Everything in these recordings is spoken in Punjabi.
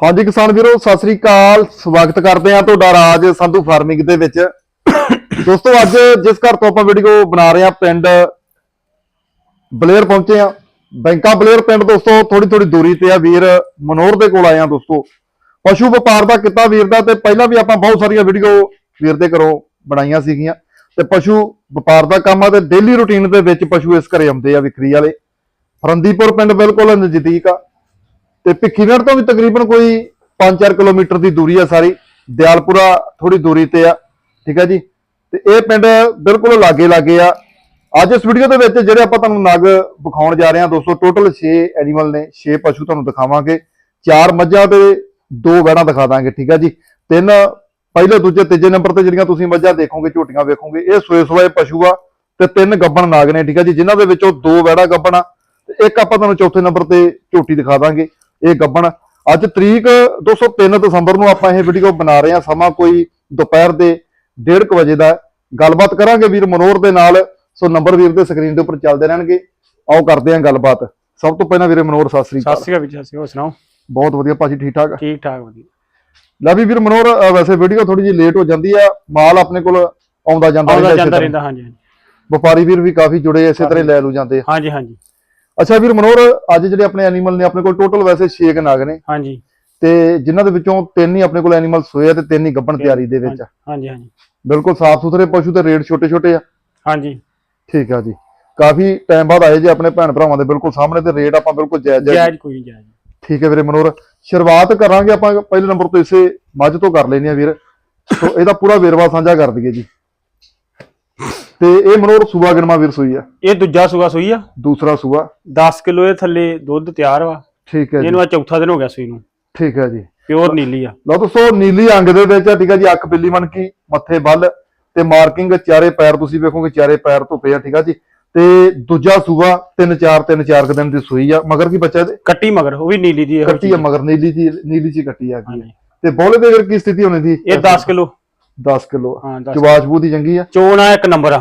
ਹਾਂਜੀ ਕਿਸਾਨ ਵੀਰੋ, ਸਤਿ ਸ੍ਰੀ ਅਕਾਲ। ਸਵਾਗਤ ਕਰਦੇ ਹਾਂ ਤੁਹਾਡਾ ਰਾਜ ਸੰਧੂ ਫਾਰਮਿੰਗ ਦੇ ਵਿੱਚ। ਦੋਸਤੋ, ਅੱਜ ਜਿਸ ਘਰ ਤੋਂ ਆਪਾਂ ਵੀਡੀਓ ਬਣਾ ਰਹੇ ਹਾਂ, ਪਿੰਡ ਬਲੇਰ ਪਹੁੰਚੇ ਆ ਬੈਂਕਾ ਬਲੇਰ ਪਿੰਡ, ਦੋਸਤੋ ਥੋੜੀ ਥੋੜੀ ਦੂਰੀ ਤੇ ਆ ਵੀਰ ਮਨੋਰ ਦੇ ਕੋਲ ਆਏ ਆ ਦੋਸਤੋ। ਪਸ਼ੂ ਵਪਾਰ ਦਾ ਕਿੱਤਾ ਵੀਰ ਦਾ ਤੇ ਪਹਿਲਾਂ ਵੀ ਆਪਾਂ ਬਹੁਤ ਸਾਰੀਆਂ ਵੀਡੀਓ ਵੀਰ ਦੇ ਘਰੋਂ ਬਣਾਈਆਂ ਸੀਗੀਆਂ। ਤੇ ਪਸ਼ੂ ਵਪਾਰ ਦਾ ਕੰਮ ਆ ਤੇ ਡੇਲੀ ਰੁਟੀਨ ਦੇ ਵਿੱਚ ਪਸ਼ੂ ਇਸ ਘਰੇ ਆਉਂਦੇ ਆ ਵਿਕਰੀ ਵਾਲੇ। ਫਰੰਦੀਪੁਰ ਪਿੰਡ ਬਿਲਕੁਲ ਨਜ਼ਦੀਕ ਆ। ਤੇ ਭਿੱਖੀਵਿੰਡ ਤੋਂ ਵੀ ਤਕਰੀਬਨ ਕੋਈ 5-4 ਕਿਲੋਮੀਟਰ ਦੀ ਦੂਰੀ ਆ ਸਾਰੀ। ਦਿਆਲਪੁਰਾ ਥੋੜੀ ਦੂਰੀ ਤੇ ਆ, ਠੀਕ ਆ ਜੀ? ਤੇ ਇਹ ਪਿੰਡ ਬਿਲਕੁਲ ਲਾਗੇ ਲਾਗੇ ਆ। ਅੱਜ ਇਸ ਵੀਡੀਓ ਦੇ ਵਿੱਚ ਜਿਹੜੇ ਆਪਾਂ ਤੁਹਾਨੂੰ ਨਗ ਵਿਖਾਉਣ ਜਾ ਰਹੇ ਹਾਂ ਦੋਸਤੋ, ਟੋਟਲ 6 ਐਨੀਮਲ ਨੇ 6 ਪਸ਼ੂ ਤੁਹਾਨੂੰ ਦਿਖਾਵਾਂਗੇ। ਚਾਰ ਮੱਝਾਂ ਤੇ ਦੋ ਵੈੜਾਂ ਦਿਖਾ ਦਾਂਗੇ, ਠੀਕ ਆ ਜੀ? ਤਿੰਨ ਪਹਿਲੇ, ਦੂਜੇ, ਤੀਜੇ ਨੰਬਰ ਤੇ ਜਿਹੜੀਆਂ ਤੁਸੀਂ ਮੱਝਾਂ ਦੇਖੋਗੇ, ਝੋਟੀਆਂ ਵੇਖੋਗੇ, ਇਹ ਸੋਏ ਸੋਏ ਪਸ਼ੂ ਆ ਤੇ ਤਿੰਨ ਗੱਬਣ ਨਾਗ ਨੇ, ਠੀਕ ਆ ਜੀ? ਜਿਨ੍ਹਾਂ ਦੇ ਵਿੱਚੋਂ ਦੋ ਵੈੜਾਂ ਗੱਬਣ ਆ ਤੇ ਇੱਕ ਆਪਾਂ ਤੁਹਾਨੂੰ ਚੌਥੇ ਨੰਬਰ ਤੇ ਝੋਟੀ ਦਿਖਾ ਦਾਂਗੇ। ਇਹ ਗੱਬਣ। ਅੱਜ ਤਰੀਕ 203 ਦਸੰਬਰ ਨੂੰ ਆਪਾਂ ਇਹ ਵੀਡੀਓ ਬਣਾ ਰਹੇ ਹਾਂ। ਸਮਾਂ ਕੋਈ ਦੁਪਹਿਰ ਦੇ 1:30 ਵਜੇ ਦਾ। ਗੱਲਬਾਤ ਕਰਾਂਗੇ ਵੀਰ ਮਨੋਰ ਦੇ ਨਾਲ। ਸੋ ਨੰਬਰ ਵੀਰ ਦੇ ਸਕਰੀਨ ਦੇ ਉੱਪਰ ਚੱਲਦੇ ਰਹਿਣਗੇ। ਆਓ ਕਰਦੇ ਹਾਂ ਗੱਲਬਾਤ। ਸਭ ਤੋਂ ਪਹਿਲਾਂ ਵੀਰੇ ਮਨੋਰ ਸਤਿ ਸ੍ਰੀ ਸਤਿ ਅਕਾਲ ਸ਼੍ਰੀ ਅਕਾਲ ਵੀਰ ਜੀ ਹੋਰ ਸੁਣਾਓ? ਬਹੁਤ ਵਧੀਆ ਭਾਜੀ ਠੀਕ ਠਾਕ ਠੀਕ ਠਾਕ ਵਧੀਆ। ਲੈ ਵੀ ਵੀਰ ਮਨੋਰ ਵੈਸੇ ਵੀਡੀਓ ਥੋੜੀ ਜਿਹੀ ਲੇਟ ਹੋ ਜਾਂਦੀ ਆ। ਮਾਲ ਆਪਣੇ ਕੋਲ ਆਉਂਦਾ ਜਾਂਦਾ। ਰਹਿੰਦਾ ਹਾਂਜੀ ਹਾਂਜੀ। ਵਪਾਰੀ ਵੀਰ ਵੀ ਕਾਫੀ ਜੁੜੇ ਇਸੇ ਤਰ੍ਹਾਂ ਲੈ ਲੂ ਜਾਂਦੇ ਹਾਂਜੀ ਹਾਂਜੀ। ਅੱਛਾ ਵੀਰ ਮਨੋਰ ਅੱਜ ਜਿਹੜੇ ਆਪਣੇ ਐਨੀਮਲ ਨੇ ਆਪਣੇ ਕੋਲ ਟੋਟਲ ਵੈਸੇ 6 ਨਾਗ ਨੇ। ਹਾਂਜੀ। ਤੇ ਜਿਨ੍ਹਾਂ ਦੇ ਵਿੱਚੋਂ ਤਿੰਨ ਹੀ ਆਪਣੇ ਕੋਲ ਐਨੀਮਲ ਸੋਏ ਆ ਤੇ ਤਿੰਨ ਹੀ ਗੱਭਣ ਤਿਆਰੀ ਦੇ ਵਿੱਚ ਆ। ਹਾਂਜੀ ਹਾਂਜੀ ਬਿਲਕੁਲ ਸਾਫ਼ ਸੁਥਰੇ ਪਸ਼ੂ ਤੇ ਰੇਟ ਛੋਟੇ ਛੋਟੇ ਆ। ਹਾਂਜੀ। ਠੀਕ ਆ ਜੀ। ਕਾਫੀ ਟਾਈਮ ਬਾਅਦ ਆਏ ਜੇ ਆਪਣੇ ਭੈਣ ਭਰਾਵਾਂ ਦੇ ਬਿਲਕੁਲ ਸਾਹਮਣੇ ਤੇ ਰੇਟ ਆਪਾਂ ਬਿਲਕੁਲ ਜਾਇਜ਼ ਜਾਇਜ਼ ਜਾਇਜ਼ ਕੋਈ ਨਹੀਂ ਜਾਇਜ਼। ਠੀਕ ਹੈ ਵੀਰੇ ਮਨੋਰ ਸ਼ੁਰੂਆਤ ਕਰਾਂਗੇ ਆਪਾਂ ਪਹਿਲੇ ਨੰਬਰ ਤੋਂ ਇਸੇ ਮੱਝ ਤੋਂ ਕਰ ਲੈਣੀ ਆ ਵੀਰ। ਸੋ ਇਹਦਾ ਪੂਰਾ ਵੇਰਵਾ ਸਾਂਝਾ ਕਰ ਦਈਏ ਜੀ। ਤੇ ਇਹ ਮਨੋਰ ਸੂਆ ਗਣਮਾ ਵੀਰ ਸੂਈ ਆ। ਇਹ ਦੂਜਾ ਸੂਆ ਸੂਈ ਆ। ਦੂਸਰਾ ਸੂਆ। 10 ਕਿਲੋ ਇਹ ਥੱਲੇ ਦੁੱਧ ਤਿਆਰ ਵਾ। ਠੀਕ ਹੈ ਜੀ। ਇਹਨੂੰ ਆ ਚੌਥਾ ਦਿਨ ਹੋ ਗਿਆ ਸੂਈ ਨੂੰ। ਠੀਕ ਹੈ ਜੀ। ਪਿਓਰ ਨੀਲੀ ਆ। ਲਓ ਦੋਸਤੋ ਨੀਲੀ ਅੰਗ ਦੇ ਵਿੱਚ ਆ ਠੀਕ ਹੈ ਜੀ ਅੱਖ ਬਿੱਲੀ ਬਣ ਕੀ ਮੱਥੇ ਬੱਲ ਤੇ ਮਾਰਕਿੰਗ ਚਾਰੇ ਪੈਰ ਤੁਸੀਂ ਵੇਖੋਗੇ ਚਾਰੇ ਪੈਰ ਧੁੱਪੇ ਆ ਠੀਕ ਆ ਜੀ। ਤੇ ਦੂਜਾ ਸੂਆ ਤਿੰਨ ਚਾਰ ਤਿੰਨ ਚਾਰ ਕੁ ਦਿਨ ਦੀ ਸੂਈ ਆ। ਮਗਰ ਕੀ ਬੱਚਾ ਇਹਦੇ? ਕੱਟੀ ਮਗਰ ਉਹ ਵੀ ਨੀਲੀ ਦੀ ਕੱਟੀ ਆ ਮਗਰ ਨੀਲੀ ਜੀ ਨੀਲੀ ਜੀ ਕੱਟੀ ਆ। ਗਈ। ਤੇ ਬੋਲੇ ਦੇ ਫਿਰ ਕੀ ਸਥਿਤੀ ਹੋਣੀ ਦੀ? ਇਹ 10 ਕਿਲੋ। 10 ਕਿਲੋ। ਹਾਂ 10 ਚਵਾਜਬੂ ਦੀ ਚੰਗੀ ਆ? ਚੋਣ ਆ ਇੱਕ ਨੰਬਰ ਆ।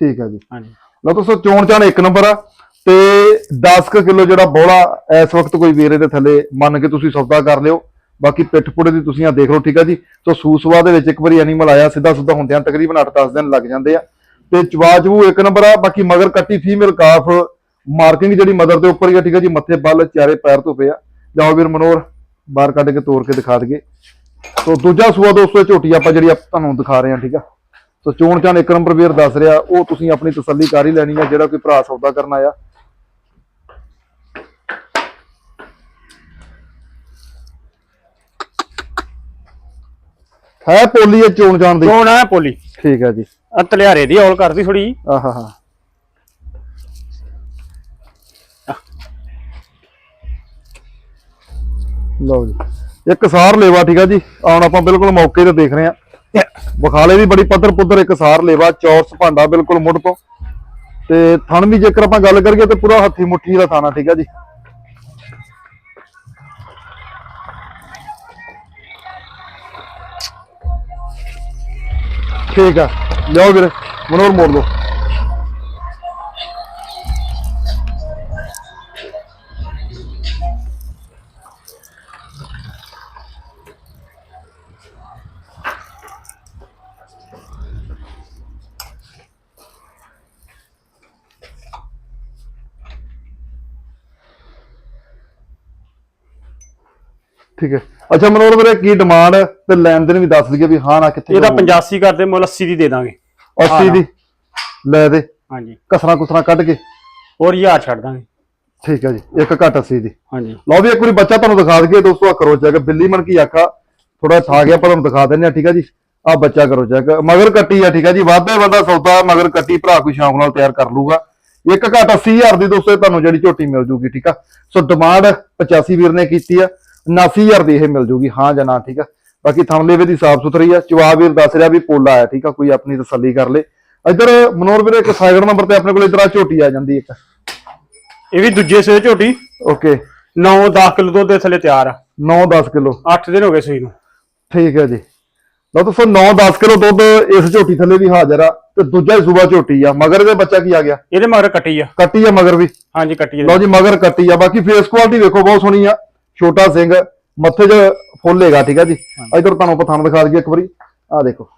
ਠੀਕ ਆ ਜੀ। ਹਾਂਜੀ। ਲਓ ਦੋਸਤੋ ਚੋਣ ਚਾਣ ਇੱਕ ਨੰਬਰ ਆ ਤੇ 10 ਕਿਲੋ ਜਿਹੜਾ ਬੋਲਾ ਇਸ ਵਕਤ ਕੋਈ ਵੀਰੇ ਦੇ ਥੱਲੇ ਮੰਨ ਕੇ ਤੁਸੀਂ ਸੌਦਾ ਕਰ ਲਿਓ। ਬਾਕੀ ਪਿੱਠ ਪੁੜੇ ਦੀ ਤੁਸੀਂ ਆ ਦੇਖ ਲਓ ਠੀਕ ਆ ਜੀ। ਤੋਂ ਸੂਸਵਾ ਦੇ ਵਿੱਚ ਇੱਕ ਵਾਰੀ ਐਨੀਮਲ ਆਇਆ ਸਿੱਧਾ ਸੁੱਧਾ ਹੁੰਦਿਆਂ ਤਕਰੀਬਨ 8-10 ਦਿਨ ਲੱਗ ਜਾਂਦੇ ਆ। ਤੇ ਚਵਾਜਬੂ ਇੱਕ ਨੰਬਰ ਆ ਬਾਕੀ ਮਗਰ ਕੱਟੀ ਫੀਮੇਲ ਕਾਫ ਮਾਰਕਿੰਗ ਜਿਹੜੀ ਮਦਰ ਦੇ ਉੱਪਰ ਹੀ ਆ ਠੀਕ ਆ ਜੀ। ਮੱਥੇ ਬੱਲ ਚਾਰੇ ਪੈਰ ਤੋਂ ਪਿਆ ਜਾਓ ਵੀਰ ਮਨੋਰ ਬਾਹਰ ਕੱਢ ਕੇ ਤੋੜ ਕੇ ਦਿਖਾ ਦਈਏ। ਤੋ ਦੂਜਾ ਸੂਆ ਦੋਸਤੋ ਝੋਟੀ ਆਪਾਂ ਜਿਹੜੀ ਆਪਾਂ ਤੁਹਾਨੂੰ ਦਿਖਾ ਰਹੇ ਹਾਂ ਠੀਕ ਆ? ਸੋ ਚੋਣ ਚਾਣ ਇੱਕ ਨੰਬਰ ਵੀਰ ਦੱਸ ਰਿਹਾ ਉਹ ਤੁਸੀਂ ਆਪਣੀ ਤਸੱਲੀ ਕਰ ਹੀ ਲੈਣੀ ਆ ਜਿਹੜਾ ਕੋਈ ਭਰਾ ਸੌਦਾ ਕਰਨ ਆਇਆ। ਹੈ ਪੋਲੀ ਇਹ ਚੋਣ ਚਾਣ ਦੀ? ਚੋਣ ਆ ਪੋਲੀ। ਠੀਕ ਹੈ ਜੀ। ਆ ਤਲਿਆਰੇ ਦੀ ਔਲ ਕਰਦੀ ਥੋੜੀ ਆਹਾ ਹਾ ਲਓ ਜੀ। ਇੱਕ ਸਾਰ ਲੇਵਾ, ਠੀਕ ਆ ਜੀ? ਹੁਣ ਆਪਾਂ ਬਿਲਕੁਲ ਮੌਕੇ ਤੇ ਦੇਖ ਰਹੇ ਆ। ਬਖਾਲੇ ਦੀ ਬੜੀ ਪੱਧਰ ਪੁੱਧਰ ਇੱਕ ਸਾਰ ਲੇਵਾ, ਚੌਰਸ ਭਾਂਡਾ ਬਿਲਕੁਲ ਮੁੱਢ ਤੋਂ। ਤੇ ਥਣ ਵੀ ਜੇਕਰ ਆਪਾਂ ਗੱਲ ਕਰੀਏ ਤੇ ਪੂਰਾ ਹੱਥੀ ਮੁੱਠੀ ਦਾ ਥਾਣਾ, ਠੀਕ ਆ ਜੀ? ਠੀਕ ਆ। ਲਿਓ ਵੀਰੇ ਮਨੋਰ ਮੋੜ ਦੋ ਠੀਕ ਹੈ। ਅੱਛਾ ਮਨੋਰ ਵੀਰੇ ਕੀ ਡਿਮਾਂਡ ਤੇ ਲੈਣ ਦੇਣ ਵੀ ਦੱਸ ਦਈਏ ਵੀ ਹਾਂ ਨਾ ਕਿੱਥੇ ਇਹਦਾ 85 ਕਰਦੇ ਮੁੱਲ 80 ਦੀ ਦੇ ਦਾਂਗੇ। 80 ਦੀ? ਲੈ ਦੇ। ਹਾਂਜੀ। ਕਸਰਾ ਕੁਸਰਾ ਕੱਢ ਕੇ। ਹੋਰ ਹਜ਼ਾਰ ਛੱਡ ਦਾਂਗੇ। ਠੀਕ ਹੈ ਜੀ ਇੱਕ ਘੱਟ 80 ਦੀ। ਹਾਂਜੀ। ਲਓ ਵੀ ਇੱਕ ਵਾਰੀ ਬੱਚਾ ਤੁਹਾਨੂੰ ਦਿਖਾ ਦਈਏ ਦੋਸਤੋ ਆ ਕਰੋ ਚੈੱਕ। ਬਿੱਲੀ ਮਨ ਕੀ ਆਖਾ? ਥੋੜਾ ਠਾ ਗਿਆ ਪਰ ਤੁਹਾਨੂੰ ਦਿਖਾ ਦਿੰਦੇ ਆ ਠੀਕ ਆ ਜੀ। ਆ ਬੱਚਾ ਕਰੋ ਚੈੱਕ। ਮਗਰ ਕੱਟੀ ਆ ਠੀਕ ਆ ਜੀ। ਵਾਧੇ ਬੰਦਾ ਸੌਦਾ ਮਗਰ ਕੱਟੀ ਭਰਾ ਕੋਈ ਸ਼ੌਂਕ ਨਾਲ ਤਿਆਰ ਕਰ ਲੂਗਾ। ਇੱਕ ਘੱਟ 80000 ਦੀ ਦੋਸਤੋ ਤੁਹਾਨੂੰ ਜਿਹੜੀ ਝੋਟੀ ਮਿਲ ਜੂਗੀ ਠੀਕ ਆ। ਸੋ ਡਿਮਾਂਡ 85 ਵੀਰ ਨੇ ਕੀਤੀ ਆ। 79000 ਦੀ ਇਹ ਮਿਲ ਜੂਗੀ। ਹਾਂ ਜਾਂ ਨਾ ਠੀਕ ਆ? ਬਾਕੀ ਥਮਲੇਵੇ ਦੀ ਸਾਫ਼ ਸੁਥਰੀ ਆ। ਜਵਾਬ ਵੀਰ ਦੱਸ ਰਿਹਾ ਵੀ ਪੋਲਾ ਆਇਆ ਠੀਕ ਆ? ਕੋਈ ਆਪਣੀ ਤਸੱਲੀ ਕਰ ਲੇ। ਇੱਧਰ ਮਨੋਰ ਵੀਰੇ ਇੱਕ ਸਾਈਡ ਨੰਬਰ ਤੇ ਆਪਣੇ ਕੋਲ ਇਧਰ ਆ ਝੋਟੀ ਆ ਜਾਂਦੀ ਇੱਕ। ਇਹ ਵੀ ਦੂਜੇ ਸੂਏ ਝੋਟੀ? ਓਕੇ। 9-10 ਕਿਲੋ ਦੁੱਧ ਦੇ ਥੱਲੇ ਤਿਆਰ ਆ। 9-10 ਕਿਲੋ। 8 ਦਿਨ ਹੋ ਗਏ ਸੂਈ ਨੂੰ। ਠੀਕ ਹੈ ਜੀ। ਲਓ ਦੋਸਤੋ 9-10 ਕਿਲੋ ਦੁੱਧ ਇਸ ਝੋਟੀ ਥੱਲੇ ਵੀ ਹਾਜ਼ਰ ਆ ਤੇ ਦੂਜਾ ਹੀ ਸੂਬਾ ਝੋਟੀ ਆ। ਮਗਰ ਦੇ ਬੱਚਾ ਕੀ ਆ ਗਿਆ? ਇਹਦੇ ਮਗਰ ਕੱਟੀ ਆ। ਕੱਟੀ ਆ ਮਗਰ ਵੀ। ਹਾਂਜੀ ਕੱਟੀ ਲਓ ਆ ਜੀ ਮਗਰ ਕੱਟੀ ਆ। ਬਾਕੀ ਫੇਸ ਕੁਆਲਿਟੀ ਵੇਖੋ ਬਹੁਤ ਸੋਹਣੀ ਆ। ਛੋਟਾ ਸਿੰਘ ਮੱਥੇ 'ਚ ਫੁੱਲ ਹੈਗਾ ਠੀਕ ਆ ਜੀ। ਇਧਰ ਤੁਹਾਨੂੰ ਪਥਾਨ ਦਿਖਾ ਦਈਏ ਇੱਕ ਵਾਰੀ। ਆ ਦੇਖੋ।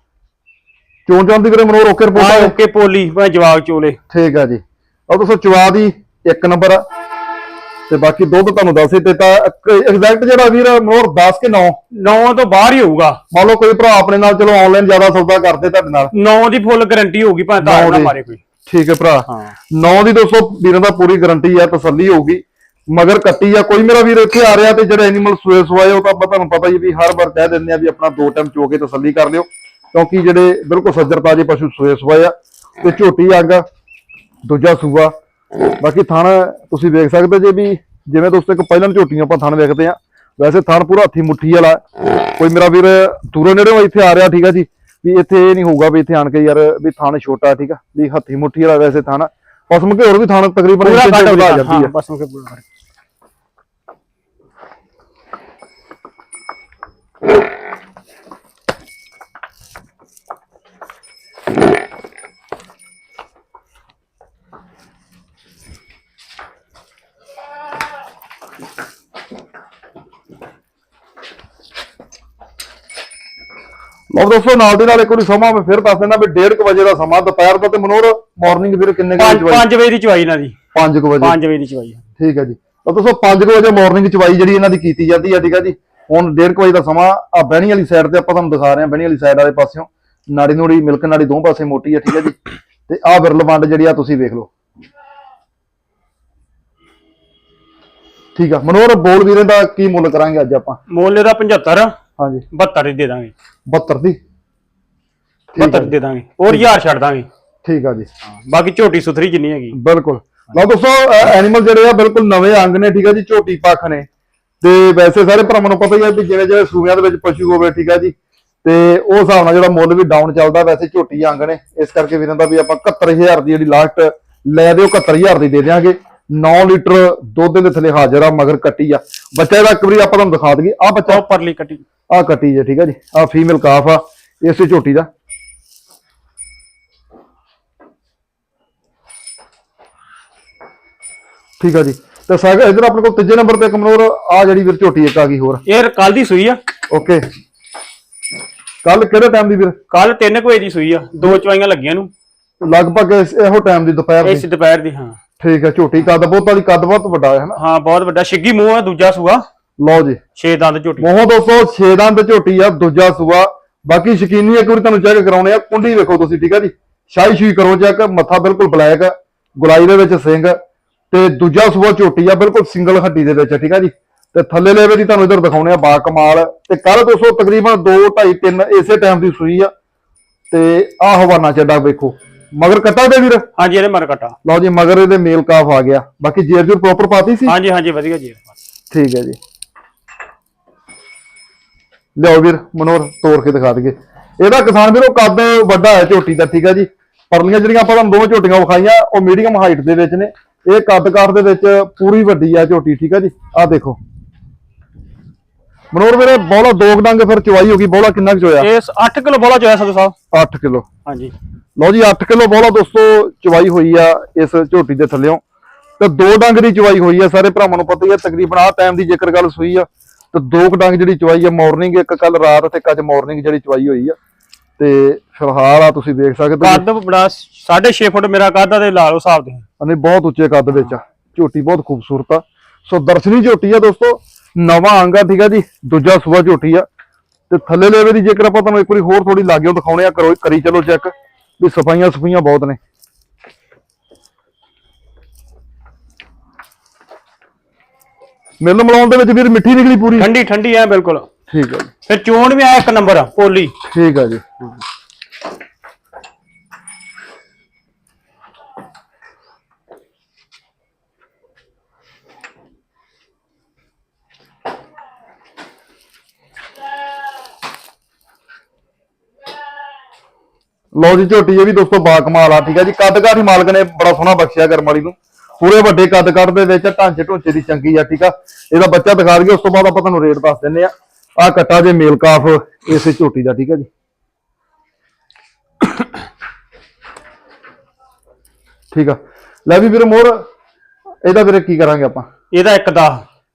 ਚੋਣ ਚਾਂ ਦੀ ਵੀਰੇ ਮਨੋਰ ਓਕੇ ਆ। ਰਿਪੋਰਟ ਓਕੇ ਪੋਲੀ ਭਾਵੇਂ ਜਵਾਗ ਚੋਲੇ। ਠੀਕ ਆ ਜੀ। ਉਹ ਦੋਸਤੋ ਚਵਾ ਦੀ ਇੱਕ ਨੰਬਰ। ਆ ਤੇ ਬਾਕੀ ਦੁੱਧ ਤੁਹਾਨੂੰ ਦੱਸ ਹੀ ਦਿੱਤਾ ਐਗਜ਼ੈਕਟ ਜਿਹੜਾ ਵੀਰ ਮਨੋਰ 10 ਕਿ 9 9 ਤੋਂ ਬਾਹਰ ਹੀ ਹੋਊਗਾ। ਮੰਨ ਲਓ ਕੋਈ ਭਰਾ ਆਪਣੇ ਨਾਲ ਚਲੋ ਆਨਲਾਈਨ ਜ਼ਿਆਦਾ ਸੌਦਾ ਕਰਦੇ ਤੁਹਾਡੇ ਨਾਲ। 9 ਦੀ ਫੁੱਲ ਗਾਰੰਟੀ ਹੋਊਗੀ ਭਾਵੇਂ ਤਾਂ ਨਾ। ਮਾਰੇ ਕੋਈ। ਠੀਕ ਹੈ ਭਰਾ। ਹਾਂ। 9 ਦੀ ਦੋਸਤੋ ਵੀਰਾਂ ਦਾ ਪੂਰੀ ਗਾਰੰਟੀ ਆ ਤਸੱਲੀ ਹੋਊਗੀ। ਮਗਰ ਕੱਟੀ ਆ ਕੋਈ ਮੇਰਾ ਵੀਰ ਇੱਥੇ ਆ ਰਿਹਾ ਤੇ ਜਿਹੜੇ ਐਨੀਮਲ ਸੂਏ ਸਵਾਏ ਉਹ ਤਾਂ ਆਪਾਂ ਤੁਹਾਨੂੰ ਪਤਾ ਹੀ ਵੀ ਹਰ ਵਾਰ ਕਹਿ ਦਿੰਦੇ ਆ ਵੀ ਆਪਣਾ ਦੋ ਟਾਈਮ ਚੋ ਕੇ ਤਸੱਲੀ ਕਰ ਲਿਓ ਕਿਉਂਕਿ ਜਿਹੜੇ ਬਿਲਕੁਲ ਸੱਜਰ ਤਾਜੇ ਪਸ਼ੂ ਸੂਏ ਸਵਾਏ ਆ ਤੇ ਝੋਟੀ ਅੰਗ ਦੂਜਾ ਸੂਆ ਬਾਕੀ ਥਣ ਤੁਸੀਂ ਵੇਖ ਸਕਦੇ ਜੇ ਵੀ ਜਿਵੇਂ ਦੋਸਤੋ ਇੱਕ ਪਹਿਲਾਂ ਝੋਟੀਆਂ ਆਪਾਂ ਥਣ ਵੇਖਦੇ ਆ ਵੈਸੇ ਥਣ ਪੂਰਾ ਹੱਥੀ ਮੁੱਠੀ ਵਾਲਾ ਹੈ। ਕੋਈ ਮੇਰਾ ਵੀਰ ਦੂਰੋਂ ਨੇੜੋਂ ਇੱਥੇ ਆ ਰਿਹਾ ਠੀਕ ਆ ਜੀ ਵੀ ਇੱਥੇ ਇਹ ਨਹੀਂ ਹੋਊਗਾ ਵੀ ਇੱਥੇ ਆਣ ਕੇ ਯਾਰ ਵੀ ਥਣ ਛੋਟਾ ਠੀਕ ਆ ਵੀ ਹੱਥੀ ਮੁੱਠੀ ਵਾਲਾ ਵੈਸੇ ਥਣ ਆ। ਪਸਮ ਕੇ ਹੋਰ ਵੀ ਥਣ ਤਕਰੀਬਨ ਪੂਰਾ ਹਾਂ ਜਾਂਦੀ ਆ ਬਸ ਉਹ ਪੂਰਾ ਲਓ ਦੋਸਤੋ ਨਾਲ ਦੀ ਨਾਲ ਇੱਕ ਵਾਰੀ ਸਮਾਂ ਮੈਂ ਫਿਰ ਦੱਸ ਦਿੰਦਾ ਵੀ 1:30 ਵਜੇ ਦਾ ਸਮਾਂ ਦੁਪਹਿਰ ਦਾ ਤੇ ਮਨੋਰ ਮਾਰਨਿੰਗ ਵੀਰ ਕਿੰਨੇ ਵਜੇ 5 ਵਜੇ ਦੀ ਚਵਾਈ ਇਹਨਾਂ ਦੀ। 5 ਵਜੇ। 5 ਵਜੇ ਦੀ ਚਵਾਈ ਠੀਕ ਹੈ ਜੀ। ਤਾਂ ਦੋਸਤੋ 5 ਵਜੇ ਮਾਰਨਿੰਗ ਚਵਾਈ ਜਿਹੜੀ ਇਹਨਾਂ ਦੀ ਕੀਤੀ ਜਾਂਦੀ ਹੈ ਠੀਕ ਹੈ ਜੀ। ਹੁਣ 1:30 ਵਜੇ ਦਾ ਸਮਾਂ ਆ ਬਹਿਣੀ ਵਾਲੀ ਸਾਈਡ ਤੇ ਆਪਾਂ ਤੁਹਾਨੂੰ ਦਿਖਾ ਰਹੇ ਹਾਂ ਬਹਿਣੀ ਵਾਲੀ ਸਾਈਡ ਵਾਲੇ ਪਾਸਿਓਂ। ਨਾੜੀ ਨੂੜੀ ਮਿਲਕ ਨਾੜੀ ਦੋਵੇਂ ਪਾਸੇ ਮੋਟੀ ਹੈ ਠੀਕ ਹੈ ਜੀ। ਤੇ ਆਹ ਵਿਰਲ ਵੰਡ ਜਿਹੜੀ ਆ ਤੁਸੀਂ ਵੇਖ ਲਓ। ਠੀਕ ਆ। ਮਨੋਰ ਬੋਲ ਵੀਰੇ ਦਾ ਕੀ ਮੁੱਲ ਕਰਾਂਗੇ ਅੱਜ ਆਪਾਂ? ਮੁੱਲ ਇਹਦਾ 75 ਹਾਂਜੀ। 72 ਦੇ ਦਾਂਗੇ। 72 ਦੀ? ਠੀਕ 72 ਦੇ ਦਾਂਗੇ। ਹੋਰ 1000 ਛੱਡ ਦਾਂਗੇ। ਠੀਕ ਆ ਜੀ। ਬਾਕੀ ਝੋਟੀ ਸੁਥਰੀ ਜਿੰਨੀ ਹੈਗੀ। ਬਿਲਕੁਲ। ਲਓ ਦੋਸਤੋ ਐਨੀਮਲ ਜਿਹੜੇ ਆ ਬਿਲਕੁਲ ਨਵੇਂ ਅੰਗ ਨੇ ਠੀਕ ਆ ਜੀ ਝੋਟੀ ਪੱਖ ਨੇ। ਤੇ ਵੈਸੇ ਸਾਰੇ ਭਰਾਵਾਂ ਨੂੰ ਪਤਾ ਹੀ ਆ ਵੀ ਜਿਵੇਂ ਜਿਵੇਂ ਸੂਬਿਆਂ ਦੇ ਵਿੱਚ ਪਸ਼ੂ ਹੋਵੇ ਠੀਕ ਆ ਜੀ ਤੇ ਉਹ ਹਿਸਾਬ ਨਾਲ ਜਿਹੜਾ ਮੁੱਲ ਵੀ ਡਾਊਨ ਚੱਲਦਾ ਵੈਸੇ ਝੋਟੀ ਅੰਗ ਨੇ। ਇਸ ਕਰਕੇ ਵੀਰਾਂ ਦਾ ਵੀ ਆਪਾਂ 71000 ਦੀ ਜਿਹੜੀ ਲਾਸਟ ਲੈ ਦਿਓ 71000 ਦੀ ਦੇ ਦਿਆਂਗੇ। 9 ਲੀਟਰ ਦੁੱਧ ਦੇ ਥੱਲੇ ਹਾਜ਼ਰ ਆ ਮਗਰ ਕੱਟੀ ਆ। ਬੱਚਾ ਇਹਦਾ ਇੱਕ ਵਾਰੀ ਆਪਾਂ ਤੁਹਾਨੂੰ ਦਿਖਾ ਦਈਏ। ਆ ਬੱਚਾ ਉਹ ਪਰਲੀ ਕੱਟੀ। ਆ ਕੱਟੀ ਜੇ ਠੀਕ ਆ ਜੀ। ਆ ਫੀਮੇਲ ਕਾਫ ਆ ਇਸੇ ਝੋਟੀ ਦਾ। ਠੀਕ ਆ ਜੀ। ਤੇ ਸਾਗ ਇਧਰ ਆਪਣੇ ਕੋਲ ਤੀਜੇ ਨੰਬਰ ਤੇ ਕਮਨੋਰ ਆ ਜਿਹੜੀ ਵੀਰ ਝੋਟੀ ਇੱਕ ਆ ਗਈ ਹੋਰ। ਇਹ ਕੱਲ ਦੀ ਸੂਈ ਆ। ਓਕੇ। ਕੱਲ ਕਿਹੜੇ ਟਾਈਮ ਦੀ ਵੀਰ? ਕੱਲ 3 ਵਜੇ ਦੀ ਸੂਈ ਆ। ਦੋ ਚਵਾਈਆਂ ਲੱਗੀਆਂ ਨੂੰ। ਲਗਭਗ ਇਸ- ਇਹੋ ਟਾਈਮ ਦੀ ਦੁਪਹਿਰ ਇਸ ਦੀ ਦੁਪਹਿਰ ਦੀ ਹਾਂ। ਠੀਕ ਆ ਝੋਟੀ ਕੱਦ ਬਹੁਤ ਵਾਲੀ ਕੱਦ ਬਹੁਤ ਵੱਡਾ ਹੈ ਹਨਾ ਹਾਂ ਬਹੁਤ ਵੱਡਾ। ਛਿੱਗੀ ਮੂੰਹ ਆ ਦੂਜਾ ਸੂਆ। ਲਓ ਜੀ। 6 ਦੰਦ ਝੋਟੀ। ਮੋਹ ਦੋਸਤੋ 6 ਦੰਦ ਝੋਟੀ ਆ ਦੂਜਾ ਸੂਆ। ਬਾਕੀ ਸ਼ਕੀਨੀ ਇੱਕ ਵਾਰੀ ਤੁਹਾਨੂੰ ਚੈੱਕ ਕਰਾਉਣੇ ਆ ਕੁੰਡੀ ਵੇਖੋ ਤੁਸੀਂ ਠੀਕ ਆ ਜੀ? ਸ਼ਾਹੀ ਸ਼ੂਈ ਕਰੋ ਚੈੱਕ ਮੱਥਾ ਬਿਲਕੁਲ ਬਲੈਕ ਗੁਲਾਈ ਦੇ ਵਿੱਚ ਸਿੰਘ। ਤੇ ਦੂਜਾ ਸੂਆ ਝੋਟੀ ਆ ਬਿਲਕੁਲ ਸਿੰਗਲ ਹੱਡੀ ਦੇ ਵਿੱਚ ਠੀਕ ਆ ਜੀ? ਤੇ ਥੱਲੇ ਲੈਵੇ ਦੀ ਤੁਹਾਨੂੰ ਇਧਰ ਦਿਖਾਉਣੇ ਆ ਬਾ ਕਮਾਲ। ਤੇ ਕੱਲ ਦੋਸਤੋ ਤਕਰੀਬਨ 2 2.5 3 ਇਸੇ ਟਾਈਮ ਦੀ ਸੂਈ ਆ। ਤੇ ਆ ਹਵਾਨਾ ਚੱਡਾ ਵੇਖੋ। ਮਗਰ ਕੱਟਾ ਦੇ ਵੀਰ? ਹਾਂਜੀ ਇਹਦੇ ਮਰ ਕਟਾ। ਲਓ ਜੀ ਮਗਰ ਇਹਦੇ ਮੇਲ ਕਾਫ ਆ ਗਿਆ। ਬਾਕੀ ਜੇਰ ਜੂਰ ਪ੍ਰੋਪਰ ਪਾਤੀ ਸੀ? ਹਾਂਜੀ ਹਾਂਜੀ ਵਧੀਆ ਜੀ। ਠੀਕ ਹੈ ਜੀ। ਲਿਆਓ ਵੀਰ ਮਨੋਰ ਤੋੜ ਕੇ ਦਿਖਾ ਦਈਏ। ਇਹਦਾ ਕਿਸਾਨ ਵੀਰੋ ਕੱਦ ਵੱਡਾ ਹੈ ਝੋਟੀ ਦਾ ਠੀਕ ਹੈ ਜੀ। ਪਰਲੀਆਂ ਜਿਹੜੀਆਂ ਆਪਾਂ ਤੁਹਾਨੂੰ ਦੋਵੇਂ ਝੋਟੀਆਂ ਵਿਖਾਈਆਂ ਉਹ ਮੀਡੀਅਮ ਹਾਈਟ ਦੇ ਵਿੱਚ ਨੇ। ਇਹ ਕੱਦ-ਕਾਰ ਦੇ ਵਿੱਚ ਪੂਰੀ ਵੱਡੀ ਆ ਝੋਟੀ ਠੀਕ ਹੈ ਜੀ। ਆਹ ਦੇਖੋ। ਮਨੋਰ ਵੀਰੇ ਬੋਲਾ ਦੋ ਕੁ ਡੰਗ ਫਿਰ ਚਵਾਈ ਹੋ ਗਈ। ਬੋਲਾ ਕਿੰਨਾ ਕੁ ਚੋਇਆ? ਇਹ 8 ਕਿਲੋ ਬੋਲਾ ਚੋਇਆ ਸੰਧੂ ਸਾਹਿਬ। 8 ਕਿਲੋ। ਹਾਂਜੀ। ਲਓ ਜੀ 8 ਕਿਲੋ ਬੋਲਾ ਦੋਸਤੋ ਚਵਾਈ ਹੋਈ ਆ ਇਸ ਝੋਟੀ ਦੇ ਥੱਲਿਓਂ। ਤੇ ਦੋ ਡੰਗ ਦੀ ਚਵਾਈ ਹੋਈ ਆ ਸਾਰੇ ਭਰਾਵਾਂ ਨੂੰ ਪਤਾ ਹੀ ਆ ਤਕਰੀਬਨ ਆਹ ਟਾਈਮ ਦੀ ਜੇਕਰ ਗੱਲ ਸੂਈ ਆ ਤੇ ਦੋ ਕੁ ਡੰਗ ਜਿਹੜੀ ਚਵਾਈ ਆ ਮਾਰਨਿੰਗ ਇੱਕ ਕੱਲ ਰਾਤ ਤੇ ਇੱਕ ਅੱਜ ਮਾਰਨਿੰਗ ਜਿਹੜੀ ਚਵਾਈ ਹੋਈ ਆ। ਤੇ ਫਿਲਹਾਲ ਆ ਤੁਸੀਂ ਦੇਖ ਸਕਦੇ ਹੋ। ਕੱਦ ਬੜਾ 6.5 ਫੁੱਟ ਮੇਰਾ ਕੱਦ ਆ ਤੇ ਲਾ ਲਓ ਹਿਸਾਬ ਦੇ ਅਨੇ ਬਹੁਤ ਉੱਚੇ ਕੱਦ ਵਿੱਚ ਆ। ਝੋਟੀ ਬਹੁਤ ਖੂਬਸੂਰਤ ਆ। ਸੋ ਦਰਸ਼ਨੀ ਝੋਟੀ ਆ ਦੋਸਤੋ ਨਵਾਂ ਅੰਗ ਆ ਠੀਕ ਆ ਜੀ ਦੂਜਾ ਸੂਆ ਝੋਟੀ ਆ। ਤੇ ਥੱਲੇ ਲੈਵੇ ਦੀ ਜੇਕਰ ਆਪਾਂ ਤੁਹਾਨੂੰ ਇੱਕ ਵਾਰੀ ਹੋਰ ਥੋੜੀ ਲਾਗਿਓ ਦਿਖਾਉਣੇ ਆ ਕਰੋ ਕਰੀ ਚਲੋ ਚੈੱਕ ਵੀ ਸਫਾਈਆਂ ਸਫਾਈਆਂ ਬਹੁਤ ਨੇ। ਮਿਲ ਮਲਾਉਣ ਦੇ ਵਿੱਚ ਵੀਰ ਮਿੱਠੀ ਨਿਕਲੀ ਪੂਰੀ। ਠੰਡੀ ਠੰਡੀ ਐ ਬਿਲਕੁਲ। ਠੀਕ ਆ ਜੀ। ਫਿਰ ਚੋਣ ਵੀ ਆ ਇੱਕ ਨੰਬਰ ਪੋਲੀ। ਠੀਕ ਆ ਜੀ। ਲਓ ਜੀ ਝੋਟੀ ਇਹ ਵੀ ਦੋਸਤੋ ਬਾ ਕਮਾਲ ਆ ਠੀਕ ਆ ਜੀ। ਕੱਦ ਕਾਠ ਮਾਲਕ ਨੇ ਬੜਾ ਸੋਹਣਾ ਬਖਸ਼ਿਆ ਕਰਮਾਲੀ ਨੂੰ। ਪੂਰੇ ਵੱਡੇ ਕੱਦ ਕੱਦ ਦੇ ਵਿੱਚ ਢਾਂਚੇ ਢੋਚੇ ਦੀ ਚੰਗੀ ਆ ਠੀਕ ਆ। ਇਹਦਾ ਬੱਚਾ ਦਿਖਾ ਦਈਏ ਉਸ ਤੋਂ ਬਾਅਦ ਆਪਾਂ ਤੁਹਾਨੂੰ ਰੇਟ ਦੱਸ ਦਿੰਨੇ ਆ। ਆ ਕੱਟਾ ਜੇ ਮੇਲ ਕਾਫ ਇਸੇ ਝੋਟੀ ਦਾ ਠੀਕ ਆ ਜੀ। ਠੀਕ ਆ। ਲੈ ਵੀ ਵੀਰ ਮੋਰ ਇਹਦਾ ਵੀਰੇ ਕੀ ਕਰਾਂਗੇ ਆਪਾਂ? ਇਹਦਾ ਇੱਕ ਦਾ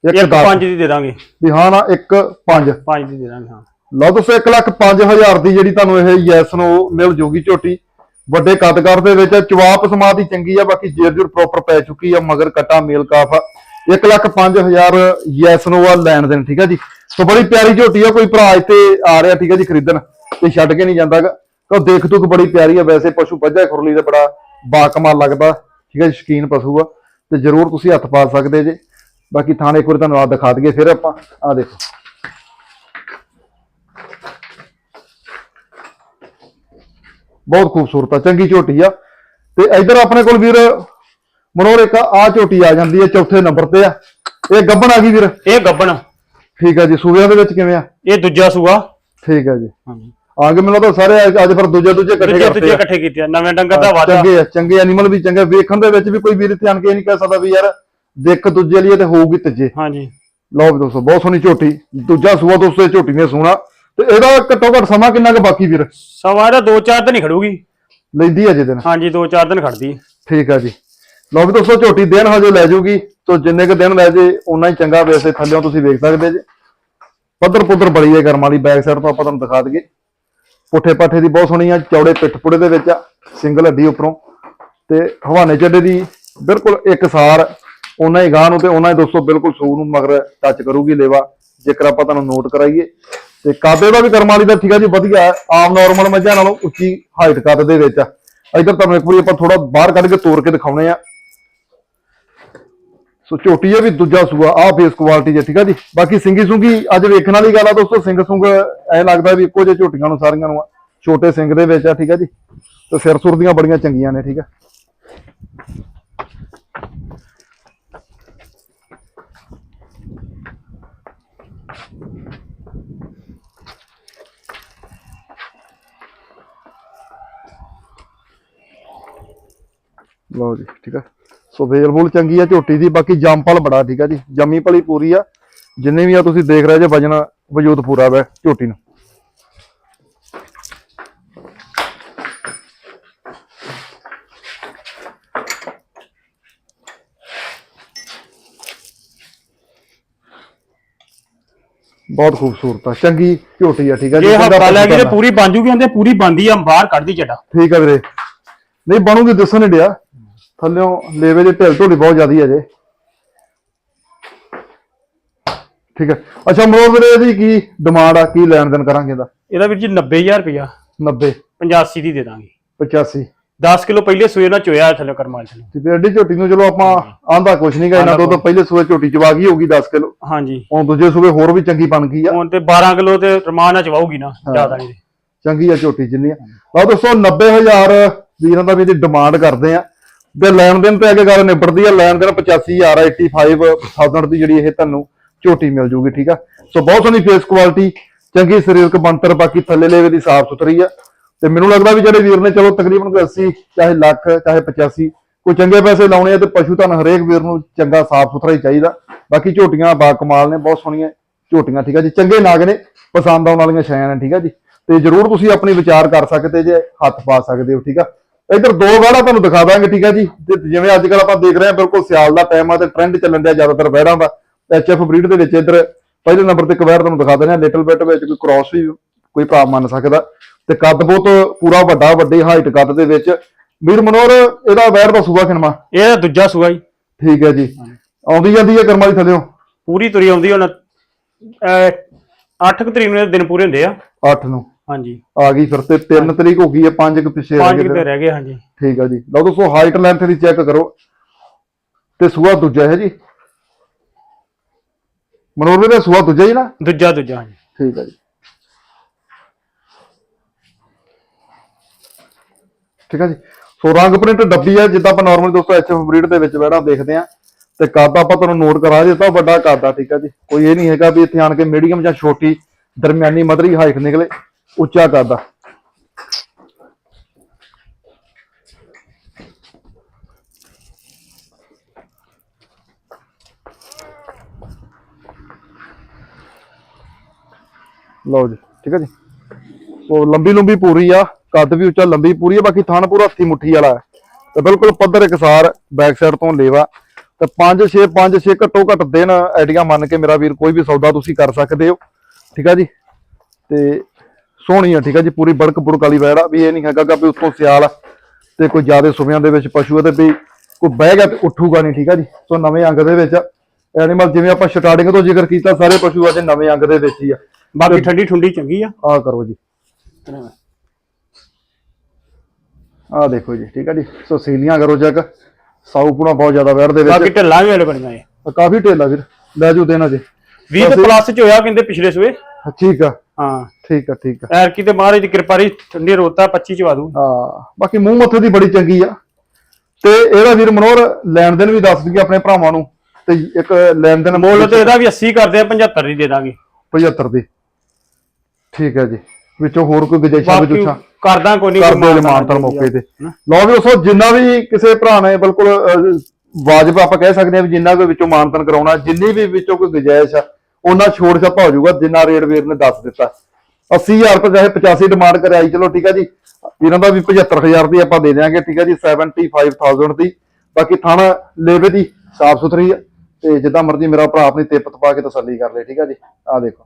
ਇੱਕ ਇੱਕ ਦਸ। ਪੰਜ ਦੀ ਦੇ ਦਾਂਗੇ। ਵੀ ਹਾਂ ਨਾ ਇੱਕ ਪੰਜ। ਪੰਜ ਦੀ ਦੇ ਦਾਂਗੇ ਹਾਂ। ਲਓ ਦੋਸਤੋ 1 ਲੱਖ 5000 ਦੀ ਜਿਹੜੀ ਤੁਹਾਨੂੰ ਇਹ ਯੈਸ ਨੂੰ ਮਿਲ ਜੂਗੀ ਝੋਟੀ। ਵੱਡੇ ਕਦਕਾਰ ਦੇ ਵਿੱਚ ਚਵਾਪ ਸਮਾਤ ਚੰਗੀ ਆ, ਬਾਕੀ ਜੇਰ ਜੁਰ ਪ੍ਰੋਪਰ ਪੈ ਚੁੱਕੀ ਆ, ਮਗਰ ਕਟਾ ਮੇਲ ਕਾਫ 1 ਲੱਖ 5000 ਯੈਸ ਨੂੰ ਆ ਲੈਣ ਦੇਣ, ਠੀਕ ਆ ਜੀ? ਸੋ ਬੜੀ ਪਿਆਰੀ ਝੋਟੀ ਆ, ਕੋਈ ਭਰਾ ਇੱਥੇ ਆ ਰਿਹਾ, ਠੀਕ ਆ ਜੀ, ਖਰੀਦਣ ਤੇ ਛੱਡ ਕੇ ਨਹੀਂ ਜਾਂਦਾਗਾ। ਕੋ ਦੇਖ ਤੂੰ ਬੜੀ ਪਿਆਰੀ ਆ, ਵੈਸੇ ਪਸ਼ੂ ਬੱਝਾ ਖੁਰਲੀ ਦਾ ਬੜਾ ਬਾਕਮਾਲ ਲੱਗਦਾ, ਠੀਕ ਆ ਜੀ, ਸ਼ਕੀਨ ਪਸ਼ੂ ਆ। ਤੇ ਜਰੂਰ ਤੁਸੀਂ ਹੱਥ ਪਾ ਸਕਦੇ ਜੇ। ਬਾਕੀ ਥਾਣੇ ਇੱਕ ਵਾਰੀ ਤੁਹਾਨੂੰ ਆ ਦਿਖਾ ਦਈਏ, ਫਿਰ ਆਪਾਂ ਆ ਦੇਖੋ। ਬਹੁਤ ਖੂਬਸੂਰਤ ਆ ਚੰਗੀ ਝੋਟੀ ਆ। ਤੇ ਇਧਰ ਆਪਣੇ ਕੋਲ ਵੀਰ ਮਨੋਰ ਇੱਕ ਆ ਝੋਟੀ ਆ ਜਾਂਦੀ ਹੈ ਚੌਥੇ ਨੰਬਰ ਤੇ ਆ। ਇਹ ਗੱਬਣ ਆ ਗਈ ਵੀਰ? ਇਹ ਗੱਬਣ। ਠੀਕ ਆ ਜੀ ਸੂਬਿਆਂ ਦੇ ਵਿੱਚ ਕਿਵੇਂ ਆ? ਇਹ ਦੂਜਾ ਸੂਆ। ਠੀਕ ਆ ਜੀ। ਹਾਂਜੀ। ਆ ਕੇ ਮੈਨੂੰ ਤਾਂ ਸਾਰੇ ਅੱਜ ਫਿਰ ਦੂਜੇ ਦੂਜੇ ਇਕੱਠੇ ਕਰਤੇ ਦੂਜੇ। ਇਕੱਠੇ ਕੀਤੇ ਨਵੇਂ ਡੰਗਰ ਦਾ ਵਾਧਾ। ਚੰਗੇ ਆ ਚੰਗੇ ਐਨੀਮਲ ਵੀ ਚੰਗੇ ਵੇਖਣ ਦੇ ਵਿੱਚ ਵੀ ਕੋਈ ਵੀਰ ਇੱਥੇ ਆਣ ਕੇ ਨਹੀਂ ਕਹਿ ਸਕਦਾ ਵੀ ਯਾਰ ਦੇਖ ਦੂਜੇ ਲਈ ਤੇ ਹੋਊਗੀ ਤੀਜੇ। ਹਾਂਜੀ। ਲਓ ਵੀ ਦੋਸਤੋ ਬਹੁਤ ਸੋਹਣੀ ਝੋਟੀ। ਦੂਜਾ ਸੂਆ ਦੋਸਤੋ ਇਹ ਝੋਟੀ ਨੇ ਸੋਹਣਾ ਤੇ ਇਹਦਾ ਘੱਟੋ ਘੱਟ ਸਮਾਂ ਕਿੰਨਾ ਕੁ ਬਾਕੀ ਵੀਰ? ਸਵਾ ਦਾ ਦੋ ਚਾਰ ਦਿਨ ਹੀ ਖੜੂਗੀ। ਲੈਂਦੀ ਅਜੇ ਦਿਨ। ਹਾਂਜੀ ਦੋ ਚਾਰ ਦਿਨ ਖੜਦੀ ਹੈ। ਠੀਕ ਆ ਜੀ। ਲਓ ਵੀ ਦੋਸਤੋ ਝੋਟੀ ਦਿਨ ਹਜੇ ਲੈ ਜਾਊਗੀ ਤੋਂ ਜਿੰਨੇ ਕੁ ਦਿਨ ਲੈ ਜੇ ਉਨਾ ਹੀ ਚੰਗਾ ਵੈਸੇ ਥੱਲਿਓਂ ਤੁਸੀਂ ਵੇਖ ਸਕਦੇ ਜੇ। ਪੱਧਰ ਪੁੱਧਰ ਬੜੀ ਹੈ ਕਰਮ ਵਾਲੀ ਬੈਕ ਸਾਈਡ ਤੋਂ ਆਪਾਂ ਤੁਹਾਨੂੰ ਦਿਖਾ ਦਈਏ। ਪੁੱਠੇ ਪਾਠੇ ਦੀ ਬਹੁਤ ਸੋਹਣੀ ਆ ਚੌੜੇ ਪਿੱਠ ਪੁੜੇ ਦੇ ਵਿੱਚ ਆ ਸਿੰਗਲ ਹੱਡੀ ਉੱਪਰੋਂ। ਤੇ ਹਵਾਨੇ ਚੱਡੇ ਦੀ ਬਿਲਕੁਲ ਇੱਕ ਸਾਰ ਉਹਨਾਂ ਹੀ ਗਾਂ ਨੂੰ ਤੇ ਉਹਨਾਂ ਹੀ ਦੋਸਤੋ ਬਿਲਕੁਲ ਸੂ ਨੂੰ ਮਗਰ ਟੱਚ ਕਰੂਗੀ ਲੇਵਾ। ਜੇਕਰ ਆਪਾਂ ਤੁਹਾਨੂੰ ਨੋਟ ਕਰਾਈਏ ਤੇ ਕਾਦੇ ਦਾ ਵੀ ਕਰਮ ਵਾਲੀ ਦਾ ਠੀਕ ਆ ਜੀ, ਵਧੀਆ ਆਮ ਨਾਰਮਲ ਮੱਝਾਂ ਨਾਲੋਂ ਉੱਚੀ ਹਾਈਟ ਕੱਦ ਦੇ ਵਿੱਚ ਆ। ਇਧਰ ਤੁਹਾਨੂੰ ਇੱਕ ਵਾਰੀ ਆਪਾਂ ਥੋੜਾ ਬਾਹਰ ਕੱਢ ਕੇ ਤੋੜ ਕੇ ਦਿਖਾਉਣੇ ਆ। ਸੋ ਝੋਟੀ ਇਹ ਵੀ ਦੂਜਾ ਸੂਆ ਆ ਫੇਸ ਕੁਆਲਿਟੀ ਜੇ, ਠੀਕ ਆ ਜੀ। ਬਾਕੀ ਸਿੰਗੀ ਸੁੰਗੀ ਅੱਜ ਵੇਖਣ ਵਾਲੀ ਗੱਲ ਆ ਦੋਸਤੋ ਸਿੰਘ ਸੁੰਗ ਐ ਲੱਗਦਾ ਵੀ ਇੱਕੋ ਜਿਹੇ ਝੋਟੀਆਂ ਨੂੰ ਸਾਰੀਆਂ ਨੂੰ ਆ। ਛੋਟੇ ਸਿੰਘ ਦੇ ਵਿੱਚ ਆ, ਠੀਕ ਆ ਜੀ। ਤੇ ਸਿਰ ਸੁਰ ਦੀਆਂ ਬੜੀਆਂ ਚੰਗੀਆਂ ਨੇ, ਠੀਕ ਆ। ਲਓ ਜੀ ਠੀਕ ਆ। ਸੋ ਵੇਲਬੁਲ ਚੰਗੀ ਆ ਝੋਟੀ ਦੀ ਬਾਕੀ ਜੰਪਲ ਬੜਾ ਠੀਕ ਆ ਜੀ। ਜੰਮੀ ਭਲੀ ਪੂਰੀ ਆ। ਜਿੰਨੇ ਵੀ ਆ ਤੁਸੀਂ ਦੇਖ ਰਹੇ ਜੇ ਵਜਨ ਵਜੂਦ ਪੂਰਾ ਵੈ ਝੋਟੀ ਨੂੰ। ਬਹੁਤ ਖੂਬਸੂਰਤ ਆ ਚੰਗੀ ਝੋਟੀ ਆ ਠੀਕ ਆ ਜੇ। ਹਫਤਾ ਲੈ ਪਸ਼ੂ ਪੂਰੀ ਬਣ ਜੂਗੀ ਕਹਿੰਦੇ ਪੂਰੀ ਬੰਦੀ ਆ ਬਾਹਰ ਕੱਢਦੀ ਚੱਡਾ ਠੀਕ ਆ ਵੀਰੇ। ਨਹੀਂ ਬਣੂਗੀ ਦੱਸਣ ਡਿਆ। ਥੱਲਿਓਂ ਲੇਵੇ ਦੇ ਢਿੱਲ ਢੋਲੀ ਬਹੁਤ ਜ਼ਿਆਦੀ ਹੈ ਜੇ। ਠੀਕ ਹੈ। ਅੱਛਾ ਮਰੋ ਵੀਰੇ ਇਹਦੀ ਕੀ ਡਿਮਾਂਡ ਆ? ਕੀ ਲੈਣ ਦੇਣ ਕਰਾਂਗੇ ਇਹਦਾ? ਇਹਦਾ ਵੀਰ ਜੀ 90000 ਰੁਪਇਆ। 90 85 ਦੀ ਦੇ ਦਾਂਗੇ। 85 10 ਕਿਲੋ ਪਹਿਲੇ ਸੂਏ ਨਾਲ ਚੋਇਆ ਥੱਲੇ ਕਰਮਾਲ ਥੱਲੇ ਤੇ ਫਿਰ ਅੱਡੀ ਝੋਟੀ ਨੂੰ ਚਲੋ ਆਪਾਂ ਆਂਦਾ ਕੁਛ ਨਹੀਂ ਗਾ ਇਹਨਾਂ ਤੋਂ ਤਾਂ ਪਹਿਲੇ ਸੂਏ ਝੋਟੀ ਚਵਾ ਗਈ ਹੋਊਗੀ 10 ਕਿਲੋ। ਹਾਂਜੀ। ਹੁਣ ਦੂਜੇ ਸੂਏ ਹੋਰ ਵੀ ਚੰਗੀ ਬਣ ਗਈ ਆ। ਹੁਣ ਤੇ 12 ਕਿਲੋ ਤੇ ਰਮਾਨ ਨਾਲ ਚਵਾਉਗੀ ਨਾ ਜ਼ਿਆਦਾ ਨਹੀਂ। ਚੰਗੀ ਆ ਝੋਟੀ ਜਿੰਨੀ ਆ। ਲਓ ਦੋਸਤੋ 90000 ਵੀਰਾਂ ਦਾ ਵੀ ਇਹਦੀ ਡਿਮਾਂਡ ਕਰਦੇ ਆ। ਤੇ ਲੈਣ ਦੇਣ ਤੇ ਅੱਗੇ ਗੱਲ ਨਿਬੜਦੀ ਆ, ਲੈਣ ਦੇਣ 85000 85000 ਦੀ ਜਿਹੜੀ ਇਹ ਤੁਹਾਨੂੰ ਝੋਟੀ ਮਿਲ ਜੂਗੀ, ਠੀਕ ਆ? ਸੋ ਬਹੁਤ ਸੋਹਣੀ ਫੇਸ ਕੁਆਲਿਟੀ ਚੰਗੀ ਸਰੀਰਕ ਬਣਤਰ, ਬਾਕੀ ਥੱਲੇ ਲੇਵੇ ਦੀ ਸਾਫ਼ ਸੁਥਰੀ ਆ। ਤੇ ਮੈਨੂੰ ਲੱਗਦਾ ਵੀ ਜਿਹੜੇ ਵੀਰ ਨੇ, ਚਲੋ ਤਕਰੀਬਨ ਕੋਈ 80 ਚਾਹੇ ਲੱਖ, ਚਾਹੇ 85 ਕੋਈ ਚੰਗੇ ਪੈਸੇ ਲਾਉਣੇ ਆ ਤੇ ਪਸ਼ੂ ਤੁਹਾਨੂੰ ਹਰੇਕ ਵੀਰ ਨੂੰ ਚੰਗਾ ਸਾਫ਼ ਸੁਥਰਾ ਹੀ ਚਾਹੀਦਾ। ਬਾਕੀ ਝੋਟੀਆਂ ਬਾ ਕਮਾਲ ਨੇ, ਬਹੁਤ ਸੋਹਣੀਆਂ ਝੋਟੀਆਂ, ਠੀਕ ਆ ਜੀ? ਚੰਗੇ ਨਾਗ ਨੇ, ਪਸੰਦ ਆਉਣ ਵਾਲੀਆਂ ਛਾਇਆਂ ਨੇ, ਠੀਕ ਆ ਜੀ? ਤੇ ਜਰੂਰ ਤੁਸੀਂ ਆਪਣੀ ਵਿਚਾਰ ਕਰ ਸਕਦੇ ਜੇ, ਹੱਥ ਪਾ ਸਕਦੇ ਹੋ, ਠੀਕ ਆ? ਇਧਰ ਦੋ ਵਹਿੜਾ ਤੁਹਾਨੂੰ ਦਿਖਾ ਦਾਂਗੇ ਠੀਕ ਆ ਜੀ। ਤੇ ਜਿਵੇਂ ਅੱਜ ਕੱਲ ਆਪਾਂ ਦੇਖ ਰਹੇ ਹਾਂ ਬਿਲਕੁਲ ਸਿਆਲ ਦਾ ਟਾਈਮ ਆ ਤੇ ਟ੍ਰੈਂਡ ਚੱਲਣ ਡਿਆ ਜ਼ਿਆਦਾਤਰ ਵਹਿੜਾਂ ਦਾ। ਐਚਐਫ ਬਰੀਡ ਦੇ ਵਿੱਚ ਇਧਰ ਪਹਿਲੇ ਨੰਬਰ ਤੇ ਇੱਕ ਵਹਿੜ ਤੁਹਾਨੂੰ ਦਿਖਾ ਦਿੰਦੇ ਆ ਲਿਟਲ ਬਿਟ ਵਿੱਚ ਕੋਈ ਕ੍ਰਾਸ ਵੀ ਕੋਈ ਭਰਾ ਮੰਨ ਸਕਦਾ। ਤੇ ਕੱਦ ਬਹੁਤ ਪੂਰਾ ਵੱਡਾ ਵੱਡੀ ਹਾਈਟ ਕੱਦ ਦੇ ਵਿੱਚ। ਵੀਰ ਮਨੋਰ ਇਹਦਾ ਵਹਿੜ ਦਾ ਸੂਆ ਕਿਨਮਾ ਇਹ ਦੂਜਾ ਸੂਆ ਜੀ। ਠੀਕ ਹੈ ਜੀ। ਆਉਂਦੀ ਜਾਂਦੀ ਹੈ ਕਰਮਾਲੀ ਥੱਲਿਓ? ਪੂਰੀ ਤੁਰੀ ਆਉਂਦੀ ਹੁਣ। 8 ਤਰੀਕ ਨੂੰ ਦਿਨ ਪੂਰੇ ਹੁੰਦੇ ਆ। 8 ਨੂੰ। ਹਾਂਜੀ। ਆ ਗਈ ਫਿਰ ਤੇ 3 ਤਰੀਕ ਹੋ ਗਈ ਹੈ 5 ਕੁ ਪਿੱਛੇ ਰਹਿ ਪੰਜ ਗਏ ਕਿਤੇ। ਰਹਿ ਗਏ ਹਾਂਜੀ। ਠੀਕ ਆ ਜੀ। ਲਓ ਦੋਸਤੋ ਹਾਈਟ ਲੈਂਥ ਦੀ ਚੈੱਕ ਕਰੋ। ਤੇ ਸੂਆ ਦੂਜਾ ਹੈ ਜੀ। ਮਨੋਰਵੇ ਦਾ ਸੂਆ ਦੂਜਾ ਹੀ ਨਾ? ਦੂਜਾ ਦੂਜਾ ਹਾਂਜੀ। ਠੀਕ ਆ ਜੀ। ਠੀਕ ਆ ਜੀ। ਸੋ ਰੰਗ ਪ੍ਰਿੰਟ ਡੱਬੀ ਆ ਜਿੱਦਾਂ ਆਪਾਂ ਨਾਰਮਲੀ ਦੋਸਤੋ ਐਚਐਫ ਬਰੀਡ ਦੇ ਵਿੱਚ ਬੈੜਾ ਦੇਖਦੇ ਆ ਤੇ ਕੱਦ ਆਪਾਂ ਤੁਹਾਨੂੰ ਨੋਟ ਕਰਾ ਦਿੱਤਾ ਵੱਡਾ ਕੱਦ ਆ ਠੀਕ ਆ ਜੀ। ਕੋਈ ਇਹ ਨਹੀਂ ਹੈਗਾ ਵੀ ਇੱਥੇ ਆਣ ਕੇ ਮੀਡੀਅਮ ਜਾਂ ਛੋਟੀ ਦਰਮਿਆਨੀ ਮਧਰੀ ਹਾਈਟ ਨਿਕਲੇ। ਉੱਚਾ ਕੱਦ ਆ ਲਓ ਜੀ, ਠੀਕ ਹੈ ਜੀ। ਉਹ ਲੰਬੀ ਲੰਬੀ ਪੂਰੀ ਆ, ਕੱਦ ਵੀ ਉੱਚਾ, ਲੰਬੀ ਪੂਰੀ ਆ, ਬਾਕੀ ਥਣ ਪੂਰਾ ਹੱਥੀ ਮੁੱਠੀ ਵਾਲਾ ਹੈ। ਤੇ ਬਿਲਕੁਲ ਪੱਧਰ ਇਕਸਾਰ ਬੈਕ ਸਾਈਡ ਤੋਂ ਲੇਵਾ। ਤੇ 5 6 5 6 ਘੱਟੋ ਘੱਟ ਦਿਨ ਆਈਡੀਆ ਮੰਨ ਕੇ ਮੇਰਾ ਵੀਰ ਕੋਈ ਵੀ ਸੌਦਾ ਤੁਸੀਂ ਕਰ ਸਕਦੇ ਹੋ। ਠੀਕ ਆ ਜੀ। ਤੇ ਸੋਹਣੀ ਆ ਠੀਕ ਆ ਜੀ ਪੂਰੀ ਬੜਕ ਬੁੜਕ ਵਾਲੀ ਵੈੜ ਆ। ਵੀ ਇਹ ਨਹੀਂ ਹੈਗਾ ਵੀ ਉੱਤੋਂ ਸਿਆਲ ਤੇ ਕੋਈ ਜ਼ਿਆਦਾ ਸੁਬਿਆਂ ਦੇ ਵਿੱਚ ਪਸ਼ੂ ਆ ਤੇ ਵੀ ਕੋਈ ਬਹਿ ਗਿਆ ਤੇ ਉੱਠੂਗਾ ਨਹੀਂ ਠੀਕ ਆ ਜੀ। ਸੋ ਨਵੇਂ ਅੰਗ ਦੇ ਵਿੱਚ ਐਨੀਮਲ ਜਿਵੇਂ ਆਪਾਂ ਸਟਾਰਟਿੰਗ ਤੋਂ ਜ਼ਿਕਰ ਕੀਤਾ ਸਾਰੇ ਪਸ਼ੂ ਅੱਜ ਨਵੇਂ ਅੰਗ ਦੇ ਵਿੱਚ ਹੀ ਆ। ਬਾਕੀ ਠੰਡੀ ਠੁੰਡੀ ਚੰਗੀ ਆ। ਆ ਕਰੋ ਜੀ। ਆ ਦੇਖੋ ਜੀ ਠੀਕ ਆ ਜੀ। ਸੋ ਸੀਲੀਆਂ ਕਰੋ ਚੈੱਕ। ਸਾਊਪੁਣਾ ਬਹੁਤ ਜ਼ਿਆਦਾ ਵੈੜ ਦੇ ਬਾਕੀ ਵਿੱਚ ਢੱਲਾਂ ਵੀ ਵਾਲੇ ਬਣੀਆਂ ਏ ਕਾਫੀ ਢੇਲਾ ਵੀਰ। ਲੈ ਜੂ ਦੇਣਾ ਜੀ 20 ਤੇ ਪਲੱਸ ਚ ਹੋਇਆ ਕਹਿੰਦੇ ਪਿਛਲੇ ਸਵੇ ਠੀਕ ਆ। ਹਾਂ। ਠੀਕ ਆ ਠੀਕ ਆ। ਐਰ ਕੀ ਤੇ ਮਹਾਰਾਜ ਦੀ ਕਿਰਪਾ ਰਹੀ ਠੰਡੀ ਰੋਤਾ 25 ਚ ਵਾਦੂ ਹਾਂ ਬਾਕੀ ਮੂੰਹ ਮੱਥੇ ਦੀ ਬੜੀ ਚੰਗੀ ਆ। ਤੇ ਇਹਦਾ ਵੀਰ ਮਨੋਹਰ ਲੈਣ ਦੇਣ ਵੀ ਦੱਸ ਦਈਏ ਆਪਣੇ ਭਰਾਵਾਂ ਨੂੰ ਤੇ ਇੱਕ ਲੈਣ ਦੇਣ ਮੁੱਲ ਤੇ ਇਹਦਾ ਵੀ 80 ਕਰਦੇ ਆ 75 ਦੀ ਦੇ ਦਾਂਗੇ। 75 ਦੀ। ਠੀਕ ਹੈ ਜੀ। ਵਿੱਚੋਂ ਹੋਰ ਕੋਈ ਗੁਜਾਇਸ਼ਾਂ ਵਿੱਚ ਉੱਚਾ ਕਰਦਾ ਕੋਈ ਨਹੀਂ ਕਰ ਦੋ ਮਾਨਤਰ ਮੌਕੇ ਤੇ। ਲਓ ਵੀ ਉਸੋ ਜਿੰਨਾ ਵੀ ਕਿਸੇ ਭਰਾ ਨੇ ਬਿਲਕੁਲ ਵਾਜਬ ਆਪਾਂ ਕਹਿ ਸਕਦੇ ਹਾਂ ਵੀ ਜਿੰਨਾ ਕੋਈ ਵਿੱਚੋਂ ਮਾਨਤਨ ਕਰਾਉਣਾ ਜਿੰਨੀ ਵੀ ਵਿੱਚੋਂ ਕੋਈ ਗੁਜਾਇਸ਼ ਆ ਉਹਨਾਂ ਛੋੜ ਛਾਪਾ ਹੋ ਜਾਊਗਾ ਜਿੰਨਾ ਰੇਟ ਵੀਰ ਨੇ ਦੱਸ ਦਿੱਤਾ। 80000 ਰੁਪਏ ਚਾਹੇ 85 ਡਿਮਾਂਡ ਕਰਾਈ ਚਲੋ ਠੀਕ ਹੈ ਜੀ। ਇਹਨਾਂ ਦਾ ਵੀ 75000 ਦੀ ਆਪਾਂ ਦੇ ਦਿਆਂਗੇ ਠੀਕ ਹੈ ਜੀ 75000 ਦੀ। ਬਾਕੀ ਥਾਣਾ ਲੇਵੇ ਦੀ ਸਾਫ਼ ਸੁਥਰੀ ਆ। ਤੇ ਜਿੱਦਾਂ ਮਰਜ਼ੀ ਮੇਰਾ ਭਰਾ ਆਪਣੀ ਤਿੱਪ ਤਪਾ ਕੇ ਤਸੱਲੀ ਕਰ ਲੇ ਠੀਕ ਹੈ ਜੀ। ਆ ਦੇਖੋ।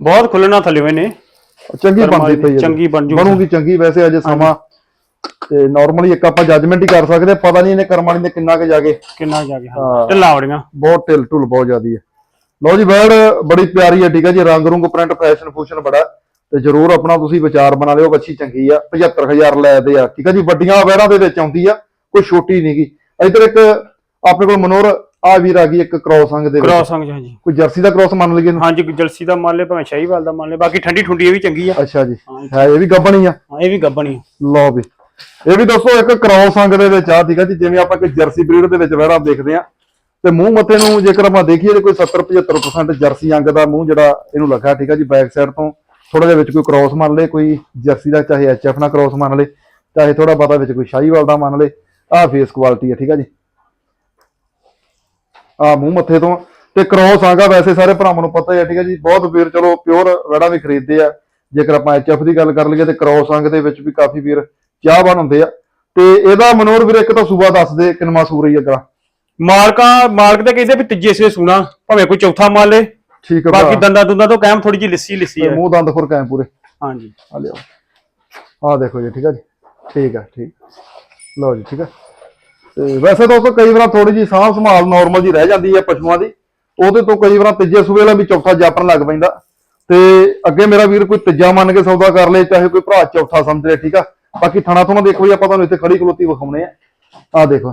ਬਹੁਤ ਖੁੱਲਣਾ ਥੱਲੇ ਹੋਏ ਨੇ। ਚੰਗੀ ਬਣਦੀ ਪਈ ਚੰਗੀ ਬਣ ਜੂਗੀ। ਬਣੂਗੀ ਚੰਗੀ ਵੈਸੇ ਅਜੇ ਸਮਾਂ ਤੇ ਨਾਰਮਲੀ ਇੱਕ ਆਪਾਂ ਜੱਜਮੈਂਟ ਹੀ ਕਰ ਸਕਦੇ ਪਤਾ ਨਹੀਂ ਇਹਨੇ ਕਰਮਾਂ ਨੇ ਕਿੰਨਾ ਕੁ ਜਾ ਕੇ। ਕਿੰਨਾ ਜਾ ਕੇ ਹਾਂ। ਢੱਲਾਂ ਵੜੀਆਂ ਬਹੁਤ ਢਿਲ ਢੁਲ ਬਹੁਤ ਜ਼ਿਆਦੀ ਹੈ। ਲਓ ਜੀ ਬਰਡ ਬੜੀ ਪਿਆਰੀ ਹੈ ਠੀਕ ਹੈ ਜੀ। ਰੰਗ ਰੁੰਗ ਪ੍ਰਿੰਟ ਫੈਸ਼ਨ ਫੂਸ਼ਨ ਬੜਾ ਤੇ ਜਰੂਰ ਆਪਣਾ ਤੁਸੀਂ ਵਿਚਾਰ ਬਣਾ ਲਿਓ ਬੱਚੀ ਚੰਗੀ ਆ। 75000 ਲੈ ਦੇ ਆ ਠੀਕ ਹੈ ਜੀ। ਵੱਡੀਆਂ ਵੈੜਾਂ ਦੇ ਵਿੱਚ ਆਉਂਦੀ ਆ ਕੋਈ ਛੋਟੀ ਨਹੀਂਗੀ ਇਧਰ ਇੱਕ ਆਪਣੇ ਕੋਲ ਮਨੋਰ ਆ ਵੀਰ ਆ ਗਈ ਇੱਕ ਕ੍ਰੋਸ ਅੰਗ ਦੇ ਵਿੱਚ। ਕ੍ਰਾਸ ਅੰਗ ਜੀ ਕੋਈ ਜਰਸੀ ਦਾ ਕ੍ਰੋਸ ਮੰਨ ਲਈਏ ਇਹਨੂੰ? ਹਾਂਜੀ ਜਲਸੀ ਦਾ ਮੰਨ ਲੈ ਭਾਵੇਂ ਸ਼ਾਹੀਵਾਲ ਦਾ ਮੰਨ ਲੈ ਬਾਕੀ ਠੰਡੀ ਠੁੰਡੀ ਇਹ ਵੀ ਚੰਗੀ ਆ। ਅੱਛਾ ਜੀ। ਹੈ। ਇਹ ਵੀ ਗੱਬਣੀ ਆ। ਹਾਂ ਇਹ ਵੀ ਗੱਬਣੀ। ਲਓ ਵੀ। ਇਹ ਵੀ ਦੋਸਤੋ ਇੱਕ ਕ੍ਰੋਸ ਅੰਗ ਦੇ ਵਿੱਚ ਆ, ਠੀਕ ਹੈ ਜੀ, ਜਿਵੇਂ ਆਪਾਂ ਕੋਈ ਜਰਸੀ ਬਰੀਡ ਦੇ ਵਿੱਚ ਵਹਿੜਾ ਦੇਖਦੇ ਆ ਤੇ ਮੂੰਹ ਮੱਥੇ ਨੂੰ ਜੇਕਰ ਆਪਾਂ ਦੇਖੀਏ ਤੇ ਕੋਈ 70 75% ਜਰਸੀ ਅੰਗ ਦਾ ਮੂੰਹ ਜਿਹੜਾ ਇਹਨੂੰ ਲੱਗਾ, ਠੀਕ ਹੈ ਜੀ ਬੈਕ ਸਾਈਡ ਤੋਂ ਥੋੜਾ ਜਿਹਾ ਵਿੱਚ ਕੋਈ ਕ੍ਰੋਸ ਮੰਨ ਲੇ ਕੋਈ ਜਰਸੀ ਦਾ ਚਾਹੇ ਐਚਐਫ ਨਾਲ ਕ੍ਰੋਸ ਮੰਨ ਲੇ ਚਾਹੇ ਥੋੜਾ ਬਹੁਤਾ ਵਿੱਚ ਕੋਈ ਸ਼ਾਹੀਵਾਲ ਦਾ ਮੰਨ ਲੇ ਆਹ ਫੇਸ ਕੁਆਲਿਟੀ ਹੈ ਠੀਕ ਹੈ ਜੀ। ਆ ਮੂੰਹ ਮੱਥੇ ਤੋਂ ਤੇ ਕ੍ਰੋਸ ਆਗਾ ਵੈਸੇ ਸਾਰੇ ਭਰਾਵਾਂ ਨੂੰ ਪਤਾ ਹੀ ਹੈ ਠੀਕ ਹੈ ਜੀ, ਬਹੁਤ ਵੀਰ ਚਲੋ ਪਿਓਰ ਵੜਾ ਵੀ ਖਰੀਦਦੇ ਆ। ਜੇਕਰ ਆਪਾਂ ਐਚਐਫ ਦੀ ਗੱਲ ਕਰ ਲਈਏ ਤੇ ਕ੍ਰੋਸ ਅੰਗ ਦੇ ਵਿੱਚ ਵੀ ਕਾਫੀ ਵੀਰ ਚਾਹਵਾਨ ਹੁੰਦੇ ਆ। ਤੇ ਇਹਦਾ ਮਨੋਰ ਵੀਰ ਇੱਕ ਤਾਂ ਸੂਬਾ ਦੱਸ ਦੇ ਕਿੰਨਵਾ ਸੂਰ ਹੀ ਅਗਲਾ। ਮਾਲਕਾਂ ਮਾਲਕ ਤੇ ਕਹਿੰਦੇ ਵੀ ਤੀਜੇ ਸੇ ਸੁਣਾ ਭਾਵੇਂ ਕੋਈ ਚੌਥਾ ਮੰਨ ਲੈ ਠੀਕ ਹੈ ਬਾਕੀ। ਦੰਦਾਂ ਦੁੰਦਾਂ ਤੋਂ ਕਾਇਮ ਥੋੜੀ ਜਿਹੀ ਲਿੱਸੀ ਲਿੱਸੀ ਹੈ। ਮੂੰਹ ਦੰਦ ਖੁਰ ਕਾਇਮ ਪੂਰੇ। ਹਾਂਜੀ। ਆ ਲਿਓ ਆ ਦੇਖੋ ਜੀ ਠੀਕ ਹੈ ਜੀ। ਠੀਕ ਹੈ ਠੀਕ। ਲਓ ਜੀ ਠੀਕ ਹੈ ਤੇ ਵੈਸੇ ਤਾਂ ਕਈ ਵਾਰ ਥੋੜੀ ਜੀ ਸਾਂਭ ਸੰਭਾਲ ਨਾਰਮਲ ਜੀ ਰਹਿ ਜਾਂਦੀ ਹੈ ਪਸ਼ੂਆਂ ਦੀ। ਉਹਦੇ ਤੋਂ ਕਈ ਵਾਰ ਤੀਜੇ ਸੂਬੇ ਵਾਲਾ ਵੀ ਚੌਥਾ ਜਾਪਣ ਲੱਗ ਪੈਂਦਾ। ਤੇ ਅੱਗੇ ਮੇਰਾ ਵੀਰ ਕੋਈ ਤੀਜਾ ਮੰਨ ਕੇ ਸੌਦਾ ਕਰ ਲੇ ਚਾਹੇ ਕੋਈ ਭਰਾ ਚੌਥਾ ਸਮਝ ਲੇ ਠੀਕ ਆ। ਬਾਕੀ ਥਾਣਾ ਥੋਣਾ ਦੇਖੋ ਜੀ ਆਪਾਂ ਤੁਹਾਨੂੰ ਇੱਥੇ ਖੜੀ ਖਲੋਤੀ ਵਿਖਾਉਣੇ ਆ। ਆ ਦੇਖੋ।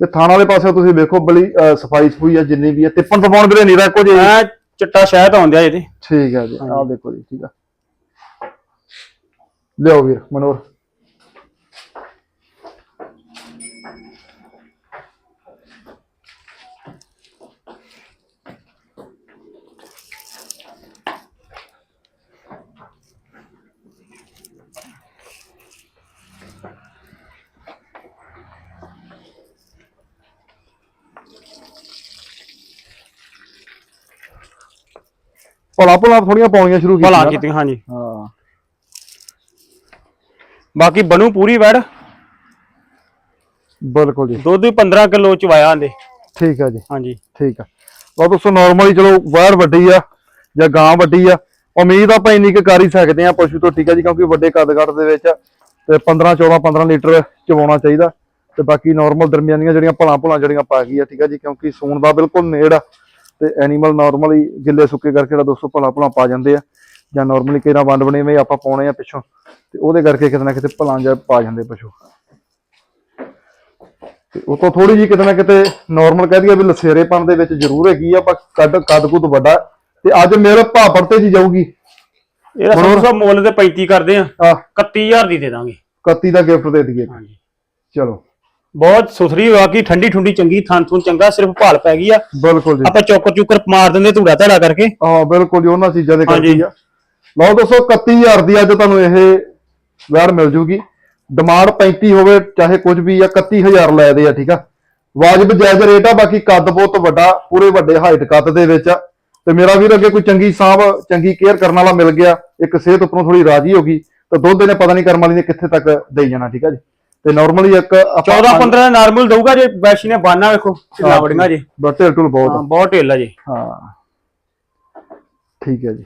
ਤੇ ਥਾਣਾ ਵਾਲੇ ਪਾਸੇ ਤੁਸੀਂ ਵੇਖੋ ਬੜੀ ਸਫ਼ਾਈ ਸਫੂਈ ਆ ਜਿੰਨੀ ਵੀ ਹੈ ਤਿੱਪਣ ਤਪਾਉਣ ਵੀਰੇ ਨੀਰਾ ਇੱਕੋ ਜਿਹੀ ਐ ਚਿੱਟਾ ਸ਼ਹਿਦ ਆਉਂਦਿਆ ਇਹਦੇ। ਠੀਕ ਹੈ ਜੀ ਆਹ ਦੇਖੋ ਜੀ ਠੀਕ ਆ। ਲਿਓ ਵੀਰ ਮਨੋਰ ਭਲਾ ਭਲਾ ਥੋੜੀਆਂ ਪਾਉਣੀਆਂ ਸ਼ੁਰੂ ਕੀਤੀਆਂ ਭਲਾ। ਕੀਤੀਆਂ ਹਾਂਜੀ। ਹਾਂ। ਬਾਕੀ ਬਣੂ ਪੂਰੀ ਵੜ? ਬਿਲਕੁਲ ਜੀ। ਦੁੱਧ ਵੀ 15 ਕਿਲੋ ਚ ਵਾਇਆ ਆਂਦੇ। ਠੀਕ ਆ ਜੀ। ਹਾਂਜੀ। ਠੀਕ ਆ। ਉਹ ਦੋਸਤੋ ਨਾਰਮਲੀ ਚਲੋ ਬਾਹਰ ਵੱਡੀ ਆ ਜਾਂ ਗਾਂ ਵੱਡੀ ਆ। ਉਮੀਦ ਆਪਾਂ ਇੰਨੀ ਕੁ ਕਰ ਹੀ ਸਕਦੇ ਆ ਪਸ਼ੂ ਤੋਂ ਠੀਕ ਆ ਜੀ ਕਿਉਂਕਿ ਵੱਡੇ ਕੱਦ-ਕੱਦ ਦੇ ਵਿੱਚ ਤੇ 15 14 15 ਲੀਟਰ ਚਵਾਉਣਾ ਚਾਹੀਦਾ। ਤੇ ਬਾਕੀ ਨਾਰਮਲ ਦਰਮਿਆਨੀਆਂ ਜਿਹੜੀਆਂ ਭਲਾਂ ਭਲਾਂ ਜਿਹੜੀਆਂ ਪਾ ਗਈ ਆ ਠੀਕ ਆ ਜੀ ਕਿਉਂਕਿ ਸੂਣ ਦਾ ਬਿਲਕੁਲ ਨੇੜ ਆ। ਤੇ ਐਨੀਮਲ ਨਾਰਮਲੀ ਗਿੱਲੇ ਸੁੱਕੇ ਕਰਕੇ ਜਿਹੜਾ ਦੋਸਤੋ ਭਲਾਂ ਭਲਾਂ ਪਾ ਜਾਂਦੇ ਆ। ਜਾਂ ਨਾਰਮਲੀ ਕਿਹੜਾ ਵੰਡ ਬਣੇਵੇਂ ਆਪਾਂ ਪਾਉਣੇ ਆ ਪਿੱਛੋਂ। ਤੇ ਉਹਦੇ ਕਰਕੇ ਕਿਤੇ ਨਾ ਕਿਤੇ ਭਲਾਂ ਜਾਂ ਪਾ ਜਾਂਦੇ ਪਸ਼ੂ। ਤੇ ਉਹ ਤੋਂ ਥੋੜੀ ਜੀ ਕਿਤੇ ਨਾ ਕਿਤੇ ਨਾਰਮਲ ਕਹਿ ਦਈਏ ਵੀ ਲਸੇਰੇਪਣ ਦੇ ਵਿੱਚ ਜ਼ਰੂਰ ਹੈਗੀ ਆ ਪਰ ਕੱਦ ਕੱਦ ਕੁੱਦ ਵੱਡਾ। ਤੇ ਅੱਜ ਮੇਰੇ ਭਾਪੜ ਤੇ ਜੀ ਜਾਊਗੀ। ਇਹਦਾ ਸਭ ਤੋਂ ਮੁੱਲ ਤੇ 35 ਕਰਦੇ ਆ। ਆ 31000 ਦੀ ਦੇ ਦਾਂਗੇ। 31 ਦਾ ਗਿਫਟ ਦੇ ਦਈਏ। ਹਾਂਜੀ। ਚਲੋ। ਬਹੁਤ ਸੁਥਰੀ ਬਾਕੀ ਠੰਡੀ ਠੁੰਡੀ ਚੰਗੀ ਥਾਂ ਥੂੰ ਚੰਗਾ ਸਿਰਫ ਭਾਲ ਪੈ ਗਈ ਆ। ਬਿਲਕੁਲ ਜੀ। ਆਪਾਂ ਚੌਕਰ ਚੁੱਕਰ ਮਾਰ ਦਿੰਦੇ ਧੂੜਾ ਧੜਾ ਕਰਕੇ। ਹਾਂ ਬਿਲਕੁਲ ਜੀ ਉਹਨਾਂ ਚੀਜ਼ਾਂ ਦੇ ਕਰਕੇ ਹਾਂਜੀ। ਆ। ਲਓ ਦੋਸਤੋ 31000 ਦੀ ਅੱਜ ਤੁਹਾਨੂੰ ਇਹ ਵੈੜ ਮਿਲ ਜੂਗੀ। ਡਿਮਾਂਡ 35 ਹੋਵੇ ਚਾਹੇ ਕੁਝ ਵੀ ਆ 31000 ਲੈ ਦੇ ਆ ਠੀਕ ਆ। ਵਾਜਬ ਜਾਇਜ਼ ਰੇਟ ਆ ਬਾਕੀ ਕੱਦ ਬਹੁਤ ਵੱਡਾ ਪੂਰੇ ਵੱਡੇ ਹਾਈਟ ਕੱਦ ਦੇ ਵਿੱਚ ਆ। ਤੇ ਮੇਰਾ ਵੀਰ ਅੱਗੇ ਕੋਈ ਚੰਗੀ ਸਾਂਭ ਚੰਗੀ ਕੇਅਰ ਕਰਨ ਵਾਲਾ ਮਿਲ ਗਿਆ ਇੱਕ ਸਿਹਤ ਉੱਪਰੋਂ ਥੋੜੀ ਰਾਜੀ ਹੋ ਗਈ ਤਾਂ ਦੁੱਧ ਇਹਨੇ ਪਤਾ ਨਹੀਂ ਕਰਮ ਵਾਲੀ ਨੇ ਕਿੱਥੇ ਤੱਕ ਦੇਈ ਜਾਣਾ ਠੀਕ ਆ ਜੀ। ਤੇ ਨਾਰਮਲੀ ਇੱਕ 14 15 ਨਾਰਮਲ ਦਊਗਾ ਜੇ ਵੈਸ਼ੀ ਨੇ ਬਾਨਾ ਵੇਖੋ ਕਿੰਨਾ ਵੜੀਆਂ ਜੀ। ਬਟੇ ਟੁਲ ਬਹੁਤ ਹਾਂ ਬਹੁਤ ਢਿੱਲ ਆ ਜੀ। ਹਾਂ। ਠੀਕ ਹੈ ਜੀ।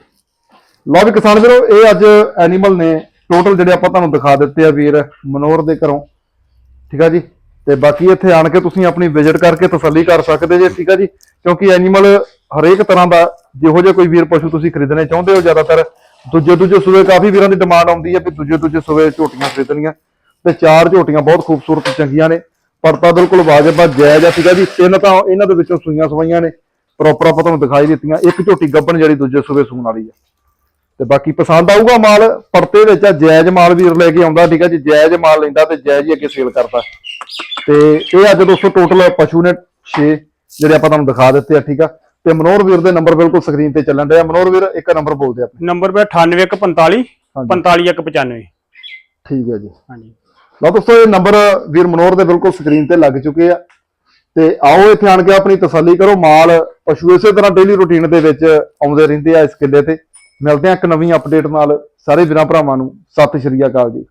ਲਓ ਵੀ ਕਿਸਾਨ ਵੀਰੋ ਇਹ ਅੱਜ ਐਨੀਮਲ ਨੇ ਟੋਟਲ ਜਿਹੜੇ ਆਪਾਂ ਤੁਹਾਨੂੰ ਦਿਖਾ ਦਿੱਤੇ ਆ ਵੀਰ ਮਨੋਰ ਦੇ ਘਰੋਂ। ਠੀਕ ਆ ਜੀ? ਤੇ ਬਾਕੀ ਇੱਥੇ ਆਣ ਕੇ ਤੁਸੀਂ ਆਪਣੀ ਵਿਜ਼ਿਟ ਕਰਕੇ ਤਸੱਲੀ ਕਰ ਸਕਦੇ ਜੇ ਠੀਕ ਆ ਜੀ? ਕਿਉਂਕਿ ਐਨੀਮਲ ਹਰੇਕ ਤਰ੍ਹਾਂ ਦਾ ਜਿਹੋ ਜਿਹਾ ਕੋਈ ਵੀਰ ਪਸ਼ੂ ਤੁਸੀਂ ਖਰੀਦਣੇ ਚਾਹੁੰਦੇ ਹੋ ਜ਼ਿਆਦਾਤਰ ਦੂਜੇ ਦੂਜੇ ਸੂਏ ਕਾਫੀ ਵੀਰਾਂ ਦੀ ਡਿਮਾਂਡ ਆਉਂਦੀ ਹੈ ਵੀ ਦੂਜੇ ਦੂਜੇ ਸੂਏ ਝੋਟੀਆਂ ਖਰੀਦਣੀਆਂ। ਤੇ ਚਾਰ ਝੋਟੀਆਂ ਬਹੁਤ ਖੂਬਸੂਰਤ ਚੰਗੀਆਂ ਨੇ। ਪਰਤਾ ਬਿਲਕੁਲ ਵਾਜਬ ਆ ਜਾਇਜ਼ ਆ ਠੀਕ ਆ ਜੀ। ਤਿੰਨ ਤਾਂ ਇਹਨਾਂ ਦੇ ਵਿੱਚੋਂ ਸੂਈਆਂ ਸਵਾਈਆਂ ਨੇ। ਪ੍ਰੋਪਰ ਆਪਾਂ ਤੁਹਾਨੂੰ ਦਿਖਾਈ ਦਿੱਤੀਆਂ। ਇੱਕ ਝੋਟੀ ਗੱਬਣ ਜਿਹੜੀ ਦੂਜੇ ਸੂਏ ਸੂਣ ਵਾਲੀ ਆ। ਤੇ ਬਾਕੀ ਪਸੰਦ ਆਊਗਾ ਮਾਲ ਪਰਤੇ ਵਿੱਚ ਆ ਜਾਇਜ਼ ਮਾਲ ਵੀਰ ਲੈ ਕੇ ਆਉਂਦਾ ਠੀਕ ਆ ਜੀ। ਜਾਇਜ਼ ਮਾਲ ਲੈਂਦਾ ਤੇ ਜਾਇਜ਼ ਹੀ ਅੱਗੇ ਸੇਲ ਕਰਦਾ। ਤੇ ਇਹ ਅੱਜ ਦੋਸਤੋ ਟੋਟਲ ਪਸ਼ੂ ਨੇ 6 ਜਿਹੜੇ ਆਪਾਂ ਤੁਹਾਨੂੰ ਦਿਖਾ ਦਿੱਤੇ ਆ ਠੀਕ ਆ। ਤੇ ਮਨੋਹਰ ਵੀਰ ਦੇ ਨੰਬਰ ਬਿਲਕੁਲ ਸਕਰੀਨ ਤੇ ਚੱਲਣ ਡਿਆ। ਮਨੋਹਰ ਵੀਰ ਇੱਕ ਨੰਬਰ ਬੋਲਦੇ ਆਪਣੇ। ਨੰਬਰ ਪੇ 98145 ਹਾਂਜੀ। 45195 ਠੀਕ ਹੈ ਜੀ। ਹਾਂਜੀ। ਲਓ ਦੋਸਤੋ, ਇਹ ਨੰਬਰ ਵੀਰ ਮਨੋਹਰ ਦੇ ਬਿਲਕੁਲ ਸਕਰੀਨ ਤੇ ਲੱਗ ਚੁੱਕੇ ਆ। ਤੇ ਆਓ ਇੱਥੇ ਆਣ ਕੇ ਆਪਣੀ ਤਸੱਲੀ ਕਰੋ, ਮਾਲ ਪਸ਼ੂ ਇਸੇ ਤਰ੍ਹਾਂ ਡੇਲੀ ਰੁਟੀਨ ਦੇ ਵਿੱਚ ਆਉਂਦੇ ਰਹਿੰਦੇ ਆ ਇਸ ਕਿੱਲੇ ਤੇ। ਮਿਲਦੇ ਆ ਇੱਕ ਨਵੀਂ ਅਪਡੇਟ ਨਾਲ। ਸਾਰੇ ਵੀਰਾਂ ਭਰਾਵਾਂ ਨੂੰ ਸਤਿ ਸ਼੍ਰੀ ਅਕਾਲ ਜੀ।